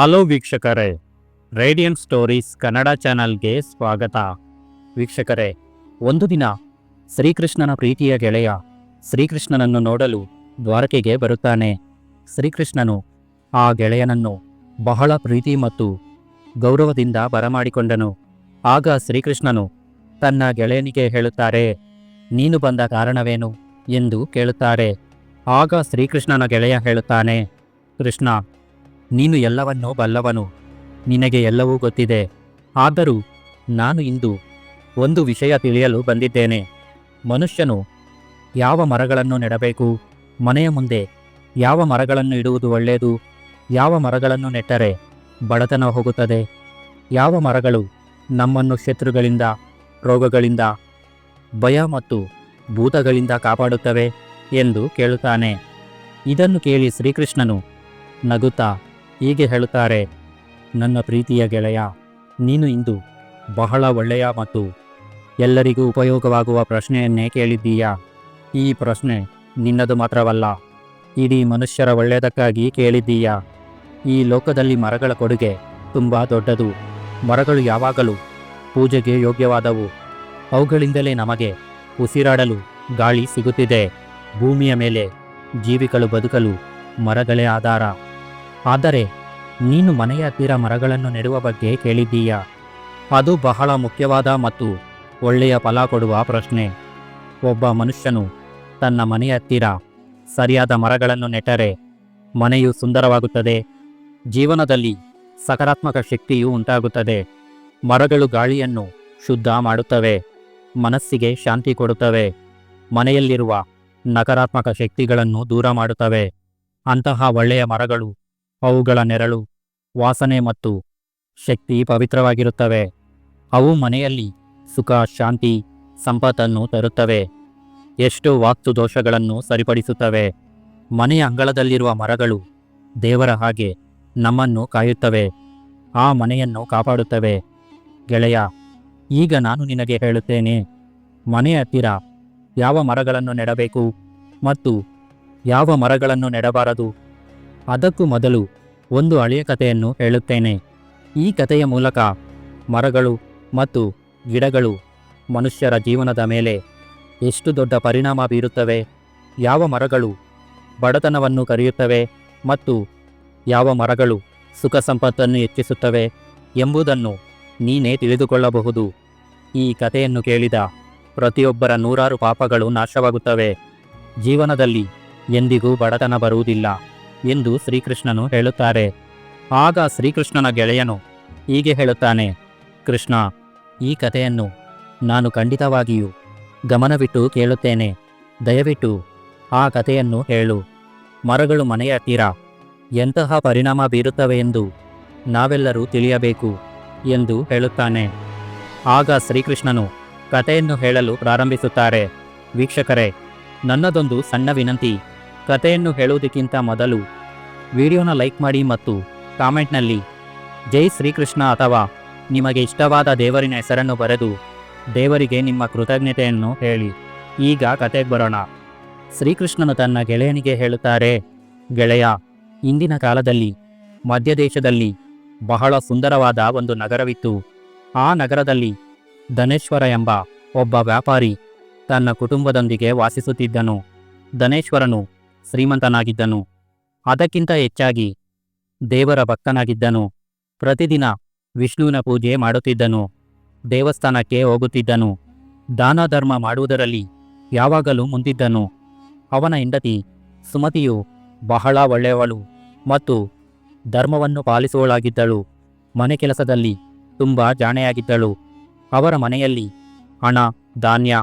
Hello ವೀಕ್ಷಕರೇ radiant stories Kannada ಚಾನಲ್ಗೆ ಸ್ವಾಗತ. ವೀಕ್ಷಕರೇ, ಒಂದು ದಿನ ಶ್ರೀಕೃಷ್ಣನ ಪ್ರೀತಿಯ ಗೆಳೆಯ ಶ್ರೀಕೃಷ್ಣನನ್ನು ನೋಡಲು ದ್ವಾರಕೆಗೆ ಬರುತ್ತಾನೆ. ಶ್ರೀಕೃಷ್ಣನು ಆ ಗೆಳೆಯನನ್ನು ಬಹಳ ಪ್ರೀತಿ ಮತ್ತು ಗೌರವದಿಂದ ಬರಮಾಡಿಕೊಂಡನು. ಆಗ ಶ್ರೀಕೃಷ್ಣನು ತನ್ನ ಗೆಳೆಯನಿಗೆ ಹೇಳುತ್ತಾರೆ, ನೀನು ಬಂದ ಕಾರಣವೇನು? ಎಂದು ಕೇಳುತ್ತಾರೆ. ಆಗ ಶ್ರೀಕೃಷ್ಣನ ಗೆಳೆಯ ಹೇಳುತ್ತಾನೆ, ಕೃಷ್ಣ ನೀನು ಎಲ್ಲವನ್ನೂ ಬಲ್ಲವನು, ನಿನಗೆ ಎಲ್ಲವೂ ಗೊತ್ತಿದೆ. ಆದರೂ ನಾನು ಇಂದು ಒಂದು ವಿಷಯ ತಿಳಿಯಲು ಬಂದಿದ್ದೇನೆ. ಮನುಷ್ಯನು ಯಾವ ಮರಗಳನ್ನು ನೆಡಬೇಕು? ಮನೆಯ ಮುಂದೆ ಯಾವ ಮರಗಳನ್ನು ಇಡುವುದು ಒಳ್ಳೆಯದು? ಯಾವ ಮರಗಳನ್ನು ನೆಟ್ಟರೆ ಬಡತನ ಹೋಗುತ್ತದೆ? ಯಾವ ಮರಗಳು ನಮ್ಮನ್ನು ಶತ್ರುಗಳಿಂದ, ರೋಗಗಳಿಂದ, ಭಯ ಮತ್ತು ಭೂತಗಳಿಂದ ಕಾಪಾಡುತ್ತವೆ? ಎಂದು ಕೇಳುತ್ತಾನೆ. ಇದನ್ನು ಕೇಳಿ ಶ್ರೀಕೃಷ್ಣನು ನಗುತ್ತಾ ಹೀಗೆ ಹೇಳುತ್ತಾರೆ, ನನ್ನ ಪ್ರೀತಿಯ ಗೆಳೆಯ, ನೀನು ಇಂದು ಬಹಳ ಒಳ್ಳೆಯ ಮತ್ತು ಎಲ್ಲರಿಗೂ ಉಪಯೋಗವಾಗುವ ಪ್ರಶ್ನೆಯನ್ನೇ ಕೇಳಿದ್ದೀಯಾ? ಈ ಪ್ರಶ್ನೆ ನಿನ್ನದು ಮಾತ್ರವಲ್ಲ, ಇಡೀ ಮನುಷ್ಯರ ಒಳ್ಳೆಯದಕ್ಕಾಗಿ ಕೇಳಿದ್ದೀಯಾ? ಈ ಲೋಕದಲ್ಲಿ ಮರಗಳ ಕೊಡುಗೆ ತುಂಬ ದೊಡ್ಡದು, ಮರಗಳು ಯಾವಾಗಲೂ ಪೂಜೆಗೆ ಯೋಗ್ಯವಾದವು, ಅವುಗಳಿಂದಲೇ ನಮಗೆ ಉಸಿರಾಡಲು ಗಾಳಿ ಸಿಗುತ್ತಿದೆ, ಭೂಮಿಯ ಮೇಲೆ ಜೀವಿಗಳು ಬದುಕಲು ಮರಗಳೇ ಆಧಾರ. ಆದರೆ ನೀನು ಮನೆಯ ಹತ್ತಿರ ಮರಗಳನ್ನು ನೆಡುವ ಬಗ್ಗೆ ಕೇಳಿದ್ದೀಯಾ? ಅದು ಬಹಳ ಮುಖ್ಯವಾದ ಮತ್ತು ಒಳ್ಳೆಯ ಫಲ ಕೊಡುವ ಪ್ರಶ್ನೆ. ಒಬ್ಬ ಮನುಷ್ಯನು ತನ್ನ ಮನೆಯ ಹತ್ತಿರ ಸರಿಯಾದ ಮರಗಳನ್ನು ನೆಟ್ಟರೆ ಮನೆಯು ಸುಂದರವಾಗುತ್ತದೆ. ಜೀವನದಲ್ಲಿ ಸಕಾರಾತ್ಮಕ ಶಕ್ತಿಯು ಉಂಟಾಗುತ್ತದೆ. ಮರಗಳು ಗಾಳಿಯನ್ನು ಶುದ್ಧ ಮಾಡುತ್ತವೆ. ಮನಸ್ಸಿಗೆ ಶಾಂತಿ ಕೊಡುತ್ತವೆ. ಮನೆಯಲ್ಲಿರುವ ನಕಾರಾತ್ಮಕ ಶಕ್ತಿಗಳನ್ನು ದೂರ ಮಾಡುತ್ತವೆ. ಅಂತಹ ಒಳ್ಳೆಯ ಮರಗಳು ಅವುಗಳ ನೆರಳು ವಾಸನೆ ಮತ್ತು ಶಕ್ತಿ ಪವಿತ್ರವಾಗಿರುತ್ತವೆ. ಅವು ಮನೆಯಲ್ಲಿ ಸುಖ, ಶಾಂತಿ, ಸಂಪತ್ತನ್ನು ತರುತ್ತವೆ. ಎಷ್ಟು ವಾಕ್ತು ದೋಷಗಳನ್ನು ಸರಿಪಡಿಸುತ್ತವೆ. ಮನೆಯ ಅಂಗಳದಲ್ಲಿರುವ ಮರಗಳು ದೇವರ ಹಾಗೆ ನಮ್ಮನ್ನು ಕಾಯುತ್ತವೆ. ಆ ಮನೆಯನ್ನು ಕಾಪಾಡುತ್ತವೆ. ಗೆಳೆಯ, ಈಗ ನಾನು ನಿನಗೆ ಹೇಳುತ್ತೇನೆ, ಮನೆಯ ಹತ್ತಿರ ಯಾವ ಮರಗಳನ್ನು ನೆಡಬೇಕು ಮತ್ತು ಯಾವ ಮರಗಳನ್ನು ನೆಡಬಾರದು? ಅದಕ್ಕೂ ಮೊದಲು ಒಂದು ಹಳೆಯ ಕಥೆಯನ್ನು ಹೇಳುತ್ತೇನೆ. ಈ ಕಥೆಯ ಮೂಲಕ ಮರಗಳು ಮತ್ತು ಗಿಡಗಳು ಮನುಷ್ಯರ ಜೀವನದ ಮೇಲೆ ಎಷ್ಟು ದೊಡ್ಡ ಪರಿಣಾಮ ಬೀರುತ್ತವೆ, ಯಾವ ಮರಗಳು ಬಡತನವನ್ನು ಕರೆಯುತ್ತವೆ ಮತ್ತು ಯಾವ ಮರಗಳು ಸುಖ ಸಂಪತ್ತನ್ನು ಹೆಚ್ಚಿಸುತ್ತವೆ ಎಂಬುದನ್ನು ನೀನೇ ತಿಳಿದುಕೊಳ್ಳಬಹುದು. ಈ ಕಥೆಯನ್ನು ಕೇಳಿದ ಪ್ರತಿಯೊಬ್ಬರ ನೂರಾರು ಪಾಪಗಳು ನಾಶವಾಗುತ್ತವೆ. ಜೀವನದಲ್ಲಿ ಎಂದಿಗೂ ಬಡತನ ಬರುವುದಿಲ್ಲ. ಎಂದು ಶ್ರೀಕೃಷ್ಣನು ಹೇಳುತ್ತಾರೆ. ಆಗ ಶ್ರೀಕೃಷ್ಣನ ಗೆಳೆಯನು ಹೀಗೆ ಹೇಳುತ್ತಾನೆ, ಕೃಷ್ಣ, ಈ ಕಥೆಯನ್ನು ನಾನು ಖಂಡಿತವಾಗಿಯೂ ಗಮನವಿಟ್ಟು ಕೇಳುತ್ತೇನೆ. ದಯವಿಟ್ಟು ಆ ಕಥೆಯನ್ನು ಹೇಳು. ಮರಗಳು ಮನೆಯ ಹತ್ತಿರ ಎಂತಹ ಪರಿಣಾಮ ಬೀರುತ್ತವೆ ಎಂದು ನಾವೆಲ್ಲರೂ ತಿಳಿಯಬೇಕು ಎಂದು ಹೇಳುತ್ತಾನೆ. ಆಗ ಶ್ರೀಕೃಷ್ಣನು ಕಥೆಯನ್ನು ಹೇಳಲು ಪ್ರಾರಂಭಿಸುತ್ತಾರೆ. ವೀಕ್ಷಕರೇ, ನನ್ನದೊಂದು ಸಣ್ಣ ವಿನಂತಿ. ಕಥೆಯನ್ನು ಹೇಳುವುದಕ್ಕಿಂತ ಮೊದಲು ವಿಡಿಯೋನ ಲೈಕ್ ಮಾಡಿ ಮತ್ತು ಕಾಮೆಂಟ್ನಲ್ಲಿ ಜೈ ಶ್ರೀಕೃಷ್ಣ ಅಥವಾ ನಿಮಗೆ ಇಷ್ಟವಾದ ದೇವರಿನ ಹೆಸರನ್ನು ಬರೆದು ದೇವರಿಗೆ ನಿಮ್ಮ ಕೃತಜ್ಞತೆಯನ್ನು ಹೇಳಿ. ಈಗ ಕತೆಗೆ ಬರೋಣ. ಶ್ರೀಕೃಷ್ಣನು ತನ್ನ ಗೆಳೆಯನಿಗೆ ಹೇಳುತ್ತಾರೆ, ಗೆಳೆಯ, ಇಂದಿನ ಕಾಲದಲ್ಲಿ ಮಧ್ಯದೇಶದಲ್ಲಿ ಬಹಳ ಸುಂದರವಾದ ಒಂದು ನಗರವಿತ್ತು. ಆ ನಗರದಲ್ಲಿ ಧನೇಶ್ವರ ಎಂಬ ಒಬ್ಬ ವ್ಯಾಪಾರಿ ತನ್ನ ಕುಟುಂಬದೊಂದಿಗೆ ವಾಸಿಸುತ್ತಿದ್ದನು. ಧನೇಶ್ವರನು ಶ್ರೀಮಂತನಾಗಿದ್ದನು. ಅದಕ್ಕಿಂತ ಹೆಚ್ಚಾಗಿ ದೇವರ ಭಕ್ತನಾಗಿದ್ದನು. ಪ್ರತಿದಿನ ವಿಷ್ಣುವಿನ ಪೂಜೆ ಮಾಡುತ್ತಿದ್ದನು. ದೇವಸ್ಥಾನಕ್ಕೆ ಹೋಗುತ್ತಿದ್ದನು. ದಾನ ಧರ್ಮ ಮಾಡುವುದರಲ್ಲಿ ಯಾವಾಗಲೂ ಮುಂದಿದ್ದನು. ಅವನ ಹೆಂಡತಿ ಸುಮತಿಯು ಬಹಳ ಒಳ್ಳೆಯವಳು ಮತ್ತು ಧರ್ಮವನ್ನು ಪಾಲಿಸುವಳಾಗಿದ್ದಳು ಮನೆ ಕೆಲಸದಲ್ಲಿ ತುಂಬ ಜಾಣೆಯಾಗಿದ್ದಳು. ಅವರ ಮನೆಯಲ್ಲಿ ಹಣ, ಧಾನ್ಯ,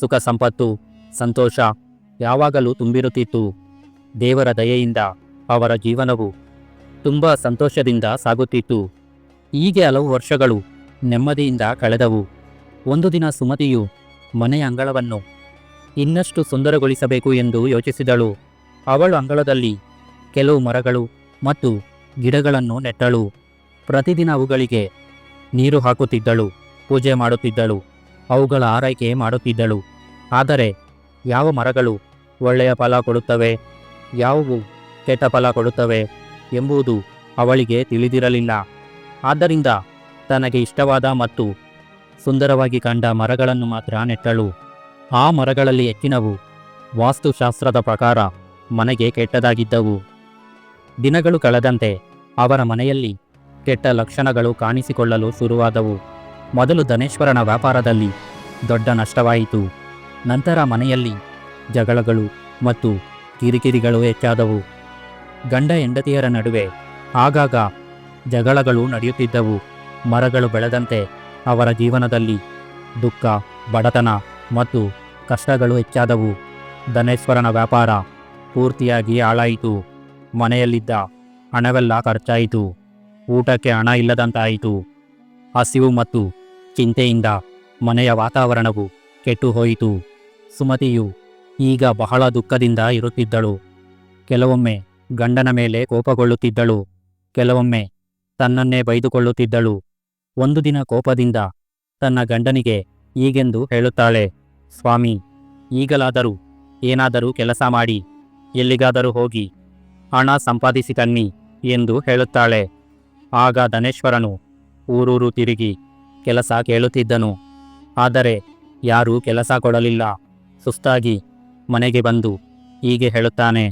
ಸುಖ, ಸಂಪತ್ತು, ಸಂತೋಷ ಯಾವಾಗಲೂ ತುಂಬಿರುತ್ತಿತ್ತು. ದೇವರ ದಯೆಯಿಂದ ಅವರ ಜೀವನವು ತುಂಬ ಸಂತೋಷದಿಂದ ಸಾಗುತ್ತಿತ್ತು. ಹೀಗೆ ಹಲವು ವರ್ಷಗಳು ನೆಮ್ಮದಿಯಿಂದ ಕಳೆದವು. ಒಂದು ದಿನ ಸುಮತಿಯು ಮನೆಯ ಅಂಗಳವನ್ನು ಇನ್ನಷ್ಟು ಸುಂದರಗೊಳಿಸಬೇಕು ಎಂದು ಯೋಚಿಸಿದಳು. ಅವಳು ಅಂಗಳದಲ್ಲಿ ಕೆಲವು ಮರಗಳು ಮತ್ತು ಗಿಡಗಳನ್ನು ನೆಟ್ಟಳು. ಪ್ರತಿದಿನ ಅವುಗಳಿಗೆ ನೀರು ಹಾಕುತ್ತಿದ್ದಳು, ಪೂಜೆ ಮಾಡುತ್ತಿದ್ದಳು, ಅವುಗಳ ಆರೈಕೆ ಮಾಡುತ್ತಿದ್ದಳು. ಆದರೆ ಯಾವ ಮರಗಳು ಒಳ್ಳೆಯ ಫಲ ಕೊಡುತ್ತವೆ? ಯಾವುವು ಕೆಟ್ಟ ಫಲ ಕೊಡುತ್ತವೆ ಎಂಬುದು ಅವಳಿಗೆ ತಿಳಿದಿರಲಿಲ್ಲ. ಆದ್ದರಿಂದ ತನಗೆ ಇಷ್ಟವಾದ ಮತ್ತು ಸುಂದರವಾಗಿ ಕಂಡ ಮರಗಳನ್ನು ಮಾತ್ರ ನೆಟ್ಟಳು. ಆ ಮರಗಳಲ್ಲಿ ಹೆಚ್ಚಿನವು ವಾಸ್ತುಶಾಸ್ತ್ರದ ಪ್ರಕಾರ ಮನೆಗೆ ಕೆಟ್ಟದಾಗಿದ್ದವು. ದಿನಗಳು ಕಳೆದಂತೆ ಅವರ ಮನೆಯಲ್ಲಿ ಕೆಟ್ಟ ಲಕ್ಷಣಗಳು ಕಾಣಿಸಿಕೊಳ್ಳಲು ಶುರುವಾದವು. ಮೊದಲು ಧನೇಶ್ವರನ ವ್ಯಾಪಾರದಲ್ಲಿ ದೊಡ್ಡ ನಷ್ಟವಾಯಿತು. ನಂತರ ಮನೆಯಲ್ಲಿ ಜಗಳಗಳು ಮತ್ತು ಕಿರಿಕಿರಿಗಳು ಹೆಚ್ಚಾದವು. ಗಂಡ ಹೆಂಡತಿಯರ ನಡುವೆ ಆಗಾಗ ಜಗಳಗಳು ನಡೆಯುತ್ತಿದ್ದವು. ಮರಗಳು ಬೆಳೆದಂತೆ ಅವರ ಜೀವನದಲ್ಲಿ ದುಃಖ, ಬಡತನ ಮತ್ತು ಕಷ್ಟಗಳು ಹೆಚ್ಚಾದವು. ಧನೇಶ್ವರನ ವ್ಯಾಪಾರ ಪೂರ್ತಿಯಾಗಿ ಹಾಳಾಯಿತು. ಮನೆಯಲ್ಲಿದ್ದ ಹಣವೆಲ್ಲ ಖರ್ಚಾಯಿತು. ಊಟಕ್ಕೆ ಹಣ ಇಲ್ಲದಂತಾಯಿತು. ಹಸಿವು ಮತ್ತು ಚಿಂತೆಯಿಂದ ಮನೆಯ ವಾತಾವರಣವು ಕೆಟ್ಟು ಹೋಯಿತು ಸುಮತಿಯು ಈಗ ಬಹಳ ದುಃಖದಿಂದ ಇರುತ್ತಿದ್ದಳು. ಕೆಲವೊಮ್ಮೆ ಗಂಡನ ಮೇಲೆ ಕೋಪಗೊಳ್ಳುತ್ತಿದ್ದಳು. ಕೆಲವೊಮ್ಮೆ ತನ್ನನ್ನೇ ಬೈದುಕೊಳ್ಳುತ್ತಿದ್ದಳು. ಒಂದು ದಿನ ಕೋಪದಿಂದ ತನ್ನ ಗಂಡನಿಗೆ ಈಗೆಂದು ಹೇಳುತ್ತಾಳೆ, ಸ್ವಾಮಿ, ಈಗಲಾದರೂ ಏನಾದರೂ ಕೆಲಸ ಮಾಡಿ, ಎಲ್ಲಿಗಾದರೂ ಹೋಗಿ, ಹಣ ಸಂಪಾದಿಸಿ ತನ್ನಿ ಎಂದು ಹೇಳುತ್ತಾಳೆ. ಆಗ ಧನೇಶ್ವರನು ಊರೂರು ತಿರುಗಿ ಕೆಲಸ ಕೇಳುತ್ತಿದ್ದನು. ಆದರೆ ಯಾರೂ ಕೆಲಸ ಕೊಡಲಿಲ್ಲ. ಸುಸ್ತಾಗಿ ಮನೆಗೆ ಬಂದು ಹೀಗೆ ಹೇಳುತ್ತಾನೆ,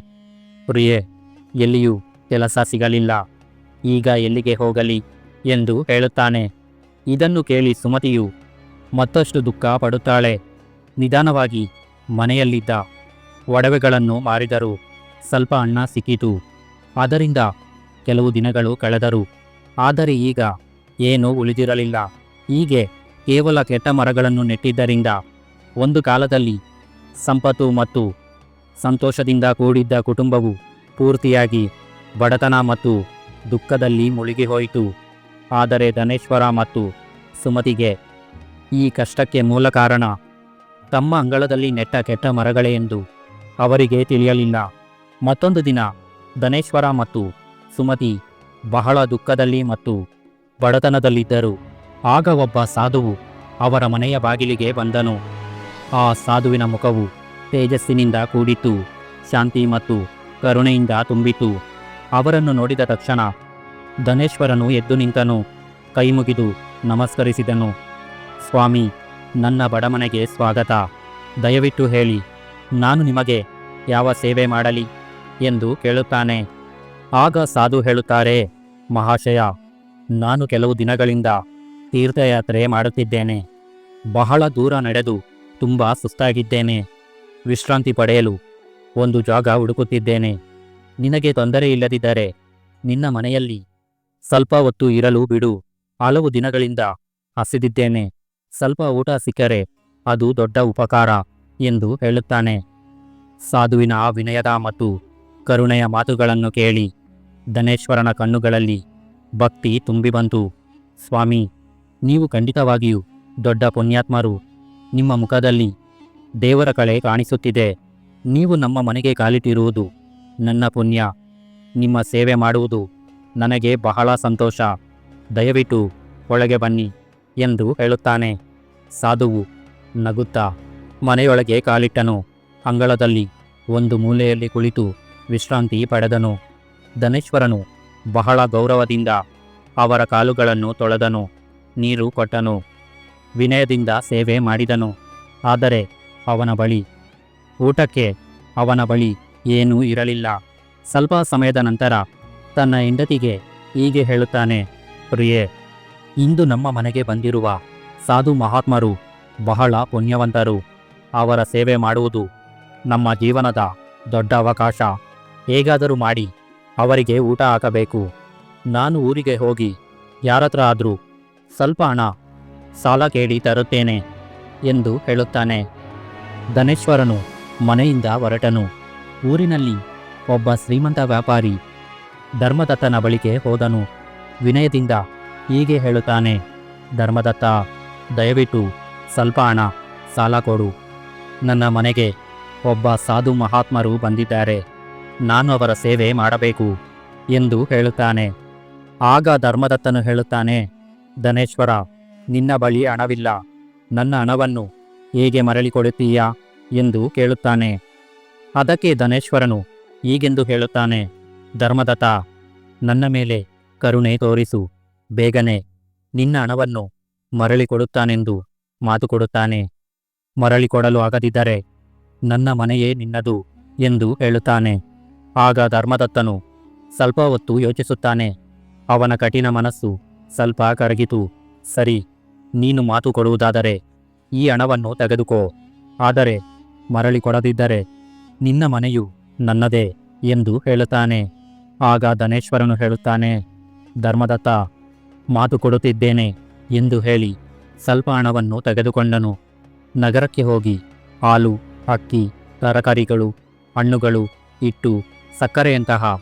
ಪ್ರಿಯೆ, ಎಲ್ಲಿಯೂ ಕೆಲಸ ಸಿಗಲಿಲ್ಲ. ಈಗ ಎಲ್ಲಿಗೆ ಹೋಗಲಿ? ಎಂದು ಹೇಳುತ್ತಾನೆ. ಇದನ್ನು ಕೇಳಿ ಸುಮತಿಯು ಮತ್ತಷ್ಟು ದುಃಖ ಪಡುತ್ತಾಳೆ. ನಿಧಾನವಾಗಿ ಮನೆಯಲ್ಲಿದ್ದ ಒಡವೆಗಳನ್ನು ಮಾರಿದರು ಸ್ವಲ್ಪ ಹಣ ಸಿಕ್ಕಿತು. ಅದರಿಂದ ಕೆಲವು ದಿನಗಳು ಕಳೆದರು. ಆದರೆ ಈಗ ಏನೂ ಉಳಿದಿರಲಿಲ್ಲ. ಹೀಗೆ ಕೇವಲ ಕೆಟ್ಟ ಮರಗಳನ್ನು ನೆಟ್ಟಿದ್ದರಿಂದ ಒಂದು ಕಾಲದಲ್ಲಿ ಸಂಪತ್ತು ಮತ್ತು ಸಂತೋಷದಿಂದ ಕೂಡಿದ್ದ ಕುಟುಂಬವು ಪೂರ್ತಿಯಾಗಿ ಬಡತನ ಮತ್ತು ದುಃಖದಲ್ಲಿ ಮುಳುಗಿಹೋಯಿತು. ಆದರೆ ಧನೇಶ್ವರ ಮತ್ತು ಸುಮತಿಗೆ ಈ ಕಷ್ಟಕ್ಕೆ ಮೂಲ ಕಾರಣ ತಮ್ಮ ಅಂಗಳದಲ್ಲಿ ನೆಟ್ಟ ಕೆಟ್ಟ ಮರಗಳೇ ಎಂದು ಅವರಿಗೆ ತಿಳಿಯಲಿಲ್ಲ. ಮತ್ತೊಂದು ದಿನ ಧನೇಶ್ವರ ಮತ್ತು ಸುಮತಿ ಬಹಳ ದುಃಖದಲ್ಲಿ ಮತ್ತು ಬಡತನದಲ್ಲಿದ್ದರು. ಆಗ ಒಬ್ಬ ಸಾಧುವು ಅವರ ಮನೆಯ ಬಾಗಿಲಿಗೆ ಬಂದನು. ಆ ಸಾಧುವಿನ ಮುಖವು ತೇಜಸ್ಸಿನಿಂದ ಕೂಡಿತು, ಶಾಂತಿ ಮತ್ತು ಕರುಣೆಯಿಂದ ತುಂಬಿತು. ಅವರನ್ನು ನೋಡಿದ ತಕ್ಷಣ ಧನೇಶ್ವರನು ಎದ್ದು ನಿಂತನು ಕೈಮುಗಿದು ನಮಸ್ಕರಿಸಿದನು, ಸ್ವಾಮಿ, ನನ್ನ ಬಡಮನೆಗೆ ಸ್ವಾಗತ. ದಯವಿಟ್ಟು ಹೇಳಿ, ನಾನು ನಿಮಗೆ ಯಾವ ಸೇವೆ ಮಾಡಲಿ? ಎಂದು ಕೇಳುತ್ತಾನೆ. ಆಗ ಸಾಧು ಹೇಳುತ್ತಾರೆ, ಮಹಾಶಯ, ನಾನು ಕೆಲವು ದಿನಗಳಿಂದ ತೀರ್ಥಯಾತ್ರೆ ಮಾಡುತ್ತಿದ್ದೇನೆ. ಬಹಳ ದೂರ ನಡೆದು ತುಂಬ ಸುಸ್ತಾಗಿದ್ದೇನೆ. ವಿಶ್ರಾಂತಿ ಪಡೆಯಲು ಒಂದು ಜಾಗ ಹುಡುಕುತ್ತಿದ್ದೇನೆ. ನಿನಗೆ ತೊಂದರೆ ಇಲ್ಲದಿದ್ದರೆ ನಿನ್ನ ಮನೆಯಲ್ಲಿ ಸ್ವಲ್ಪ ಹೊತ್ತು ಇರಲು ಬಿಡು. ಹಲವು ದಿನಗಳಿಂದ ಹಸಿದಿದ್ದೇನೆ. ಸ್ವಲ್ಪ ಊಟ ಸಿಕ್ಕರೆ ಅದು ದೊಡ್ಡ ಉಪಕಾರ ಎಂದು ಹೇಳುತ್ತಾನೆ. ಸಾಧುವಿನ ಆ ವಿನಯದ ಮತ್ತು ಕರುಣೆಯ ಮಾತುಗಳನ್ನು ಕೇಳಿ ಧನೇಶ್ವರನ ಕಣ್ಣುಗಳಲ್ಲಿ ಭಕ್ತಿ ತುಂಬಿ ಬಂತು ಸ್ವಾಮಿ, ನೀವು ಖಂಡಿತವಾಗಿಯೂ ದೊಡ್ಡ ಪುಣ್ಯಾತ್ಮರು. ನಿಮ್ಮ ಮುಖದಲ್ಲಿ ದೇವರ ಕಳೆ ಕಾಣಿಸುತ್ತಿದೆ. ನೀವು ನಮ್ಮ ಮನೆಗೆ ಕಾಲಿಟ್ಟಿರುವುದು ನನ್ನ ಪುಣ್ಯ. ನಿಮ್ಮ ಸೇವೆ ಮಾಡುವುದು ನನಗೆ ಬಹಳ ಸಂತೋಷ. ದಯವಿಟ್ಟು ಒಳಗೆ ಬನ್ನಿ ಎಂದು ಹೇಳುತ್ತಾನೆ. ಸಾಧುವು ನಗುತ್ತಾ ಮನೆಯೊಳಗೆ ಕಾಲಿಟ್ಟನು. ಅಂಗಳದಲ್ಲಿ ಒಂದು ಮೂಲೆಯಲ್ಲಿ ಕುಳಿತು ವಿಶ್ರಾಂತಿ ಪಡೆದನು. ಧನೇಶ್ವರನು ಬಹಳ ಗೌರವದಿಂದ ಅವರ ಕಾಲುಗಳನ್ನು ತೊಳೆದನು. ನೀರು ಕೊಟ್ಟನು. ವಿನಯದಿಂದ ಸೇವೆ ಮಾಡಿದನು. ಆದರೆ ಅವನ ಬಳಿ, ಊಟಕ್ಕೆ ಅವನ ಬಳಿ ಏನೂ ಇರಲಿಲ್ಲ. ಸ್ವಲ್ಪ ಸಮಯದ ನಂತರ ತನ್ನ ಹೆಂಡತಿಗೆ ಹೀಗೆ ಹೇಳುತ್ತಾನೆ, ಪ್ರಿಯೆ, ಇಂದು ನಮ್ಮ ಮನೆಗೆ ಬಂದಿರುವ ಸಾಧು ಮಹಾತ್ಮರು ಬಹಳ ಪುಣ್ಯವಂತರು. ಅವರ ಸೇವೆ ಮಾಡುವುದು ನಮ್ಮ ಜೀವನದ ದೊಡ್ಡ ಅವಕಾಶ. ಹೇಗಾದರೂ ಮಾಡಿ ಅವರಿಗೆ ಊಟ ಹಾಕಬೇಕು. ನಾನು ಊರಿಗೆ ಹೋಗಿ ಯಾರತ್ರ ಆದರೂ ಸ್ವಲ್ಪ ಹಣ ಸಾಲ ಕೇಳಿ ತರುತ್ತೇನೆ ಎಂದು ಹೇಳುತ್ತಾನೆ. ಧನೇಶ್ವರನು ಮನೆಯಿಂದ ಹೊರಟನು. ಊರಿನಲ್ಲಿ ಒಬ್ಬ ಶ್ರೀಮಂತ ವ್ಯಾಪಾರಿ ಧರ್ಮದತ್ತನ ಬಳಿಗೆ ಹೋದನು. ವಿನಯದಿಂದ ಹೀಗೆ ಹೇಳುತ್ತಾನೆ, ಧರ್ಮದತ್ತ, ದಯವಿಟ್ಟು ಸ್ವಲ್ಪ ಹಣ, ಸಾಲ ಕೊಡು. ನನ್ನ ಮನೆಗೆ ಒಬ್ಬ ಸಾಧು ಮಹಾತ್ಮರು ಬಂದಿದ್ದಾರೆ. ನಾನು ಅವರ ಸೇವೆ ಮಾಡಬೇಕು ಎಂದು ಹೇಳುತ್ತಾನೆ. ಆಗ ಧರ್ಮದತ್ತನು ಹೇಳುತ್ತಾನೆ, ಧನೇಶ್ವರ ನಿನ್ನ ಬಳಿ ಹಣವಿಲ್ಲ. ನನ್ನ ಹಣವನ್ನು ಹೇಗೆ ಮರಳಿ ಕೊಡುತ್ತೀಯಾ ಎಂದು ಕೇಳುತ್ತಾನೆ. ಅದಕ್ಕೆ ಧನೇಶ್ವರನು ಹೀಗೆಂದು ಹೇಳುತ್ತಾನೆ, ಧರ್ಮದತ್ತ, ನನ್ನ ಮೇಲೆ ಕರುಣೆ ತೋರಿಸು. ಬೇಗನೆ ನಿನ್ನ ಹಣವನ್ನು ಮರಳಿ ಕೊಡುತ್ತಾನೆಂದು ಮಾತು ಕೊಡುತ್ತಾನೆ. ಮರಳಿ ಕೊಡಲು ಆಗದಿದ್ದರೆ ನನ್ನ ಮನೆಯೇ ನಿನ್ನದು ಎಂದು ಹೇಳುತ್ತಾನೆ. ಆಗ ಧರ್ಮದತ್ತನು ಸ್ವಲ್ಪ ಹೊತ್ತು ಯೋಚಿಸುತ್ತಾನೆ. ಅವನ ಕಠಿಣ ಮನಸ್ಸು ಸ್ವಲ್ಪ ಕರಗಿತು. ಸರಿ ನೀನು ಮಾತು ಕೊಡುವುದಾದರೆ ಈ ಹಣವನ್ನು ತೆಗೆದುಕೋ. ಆದರೆ ಮರಳಿ ಕೊಡದಿದ್ದರೆ ನಿನ್ನ ಮನೆಯು ನನ್ನದೇ ಎಂದು ಹೇಳುತ್ತಾನೆ. ಆಗ ಧನೇಶ್ವರನು ಹೇಳುತ್ತಾನೆ, ಧರ್ಮದತ್ತ, ಮಾತು ಕೊಡುತ್ತಿದ್ದೇನೆ ಎಂದು ಹೇಳಿ ಸ್ವಲ್ಪ ಹಣವನ್ನು ತೆಗೆದುಕೊಂಡನು. ನಗರಕ್ಕೆ ಹೋಗಿ ಹಾಲು, ಅಕ್ಕಿ, ತರಕಾರಿಗಳು, ಹಣ್ಣುಗಳು ಇಟ್ಟು ಸಕ್ಕರೆಯಂತಹ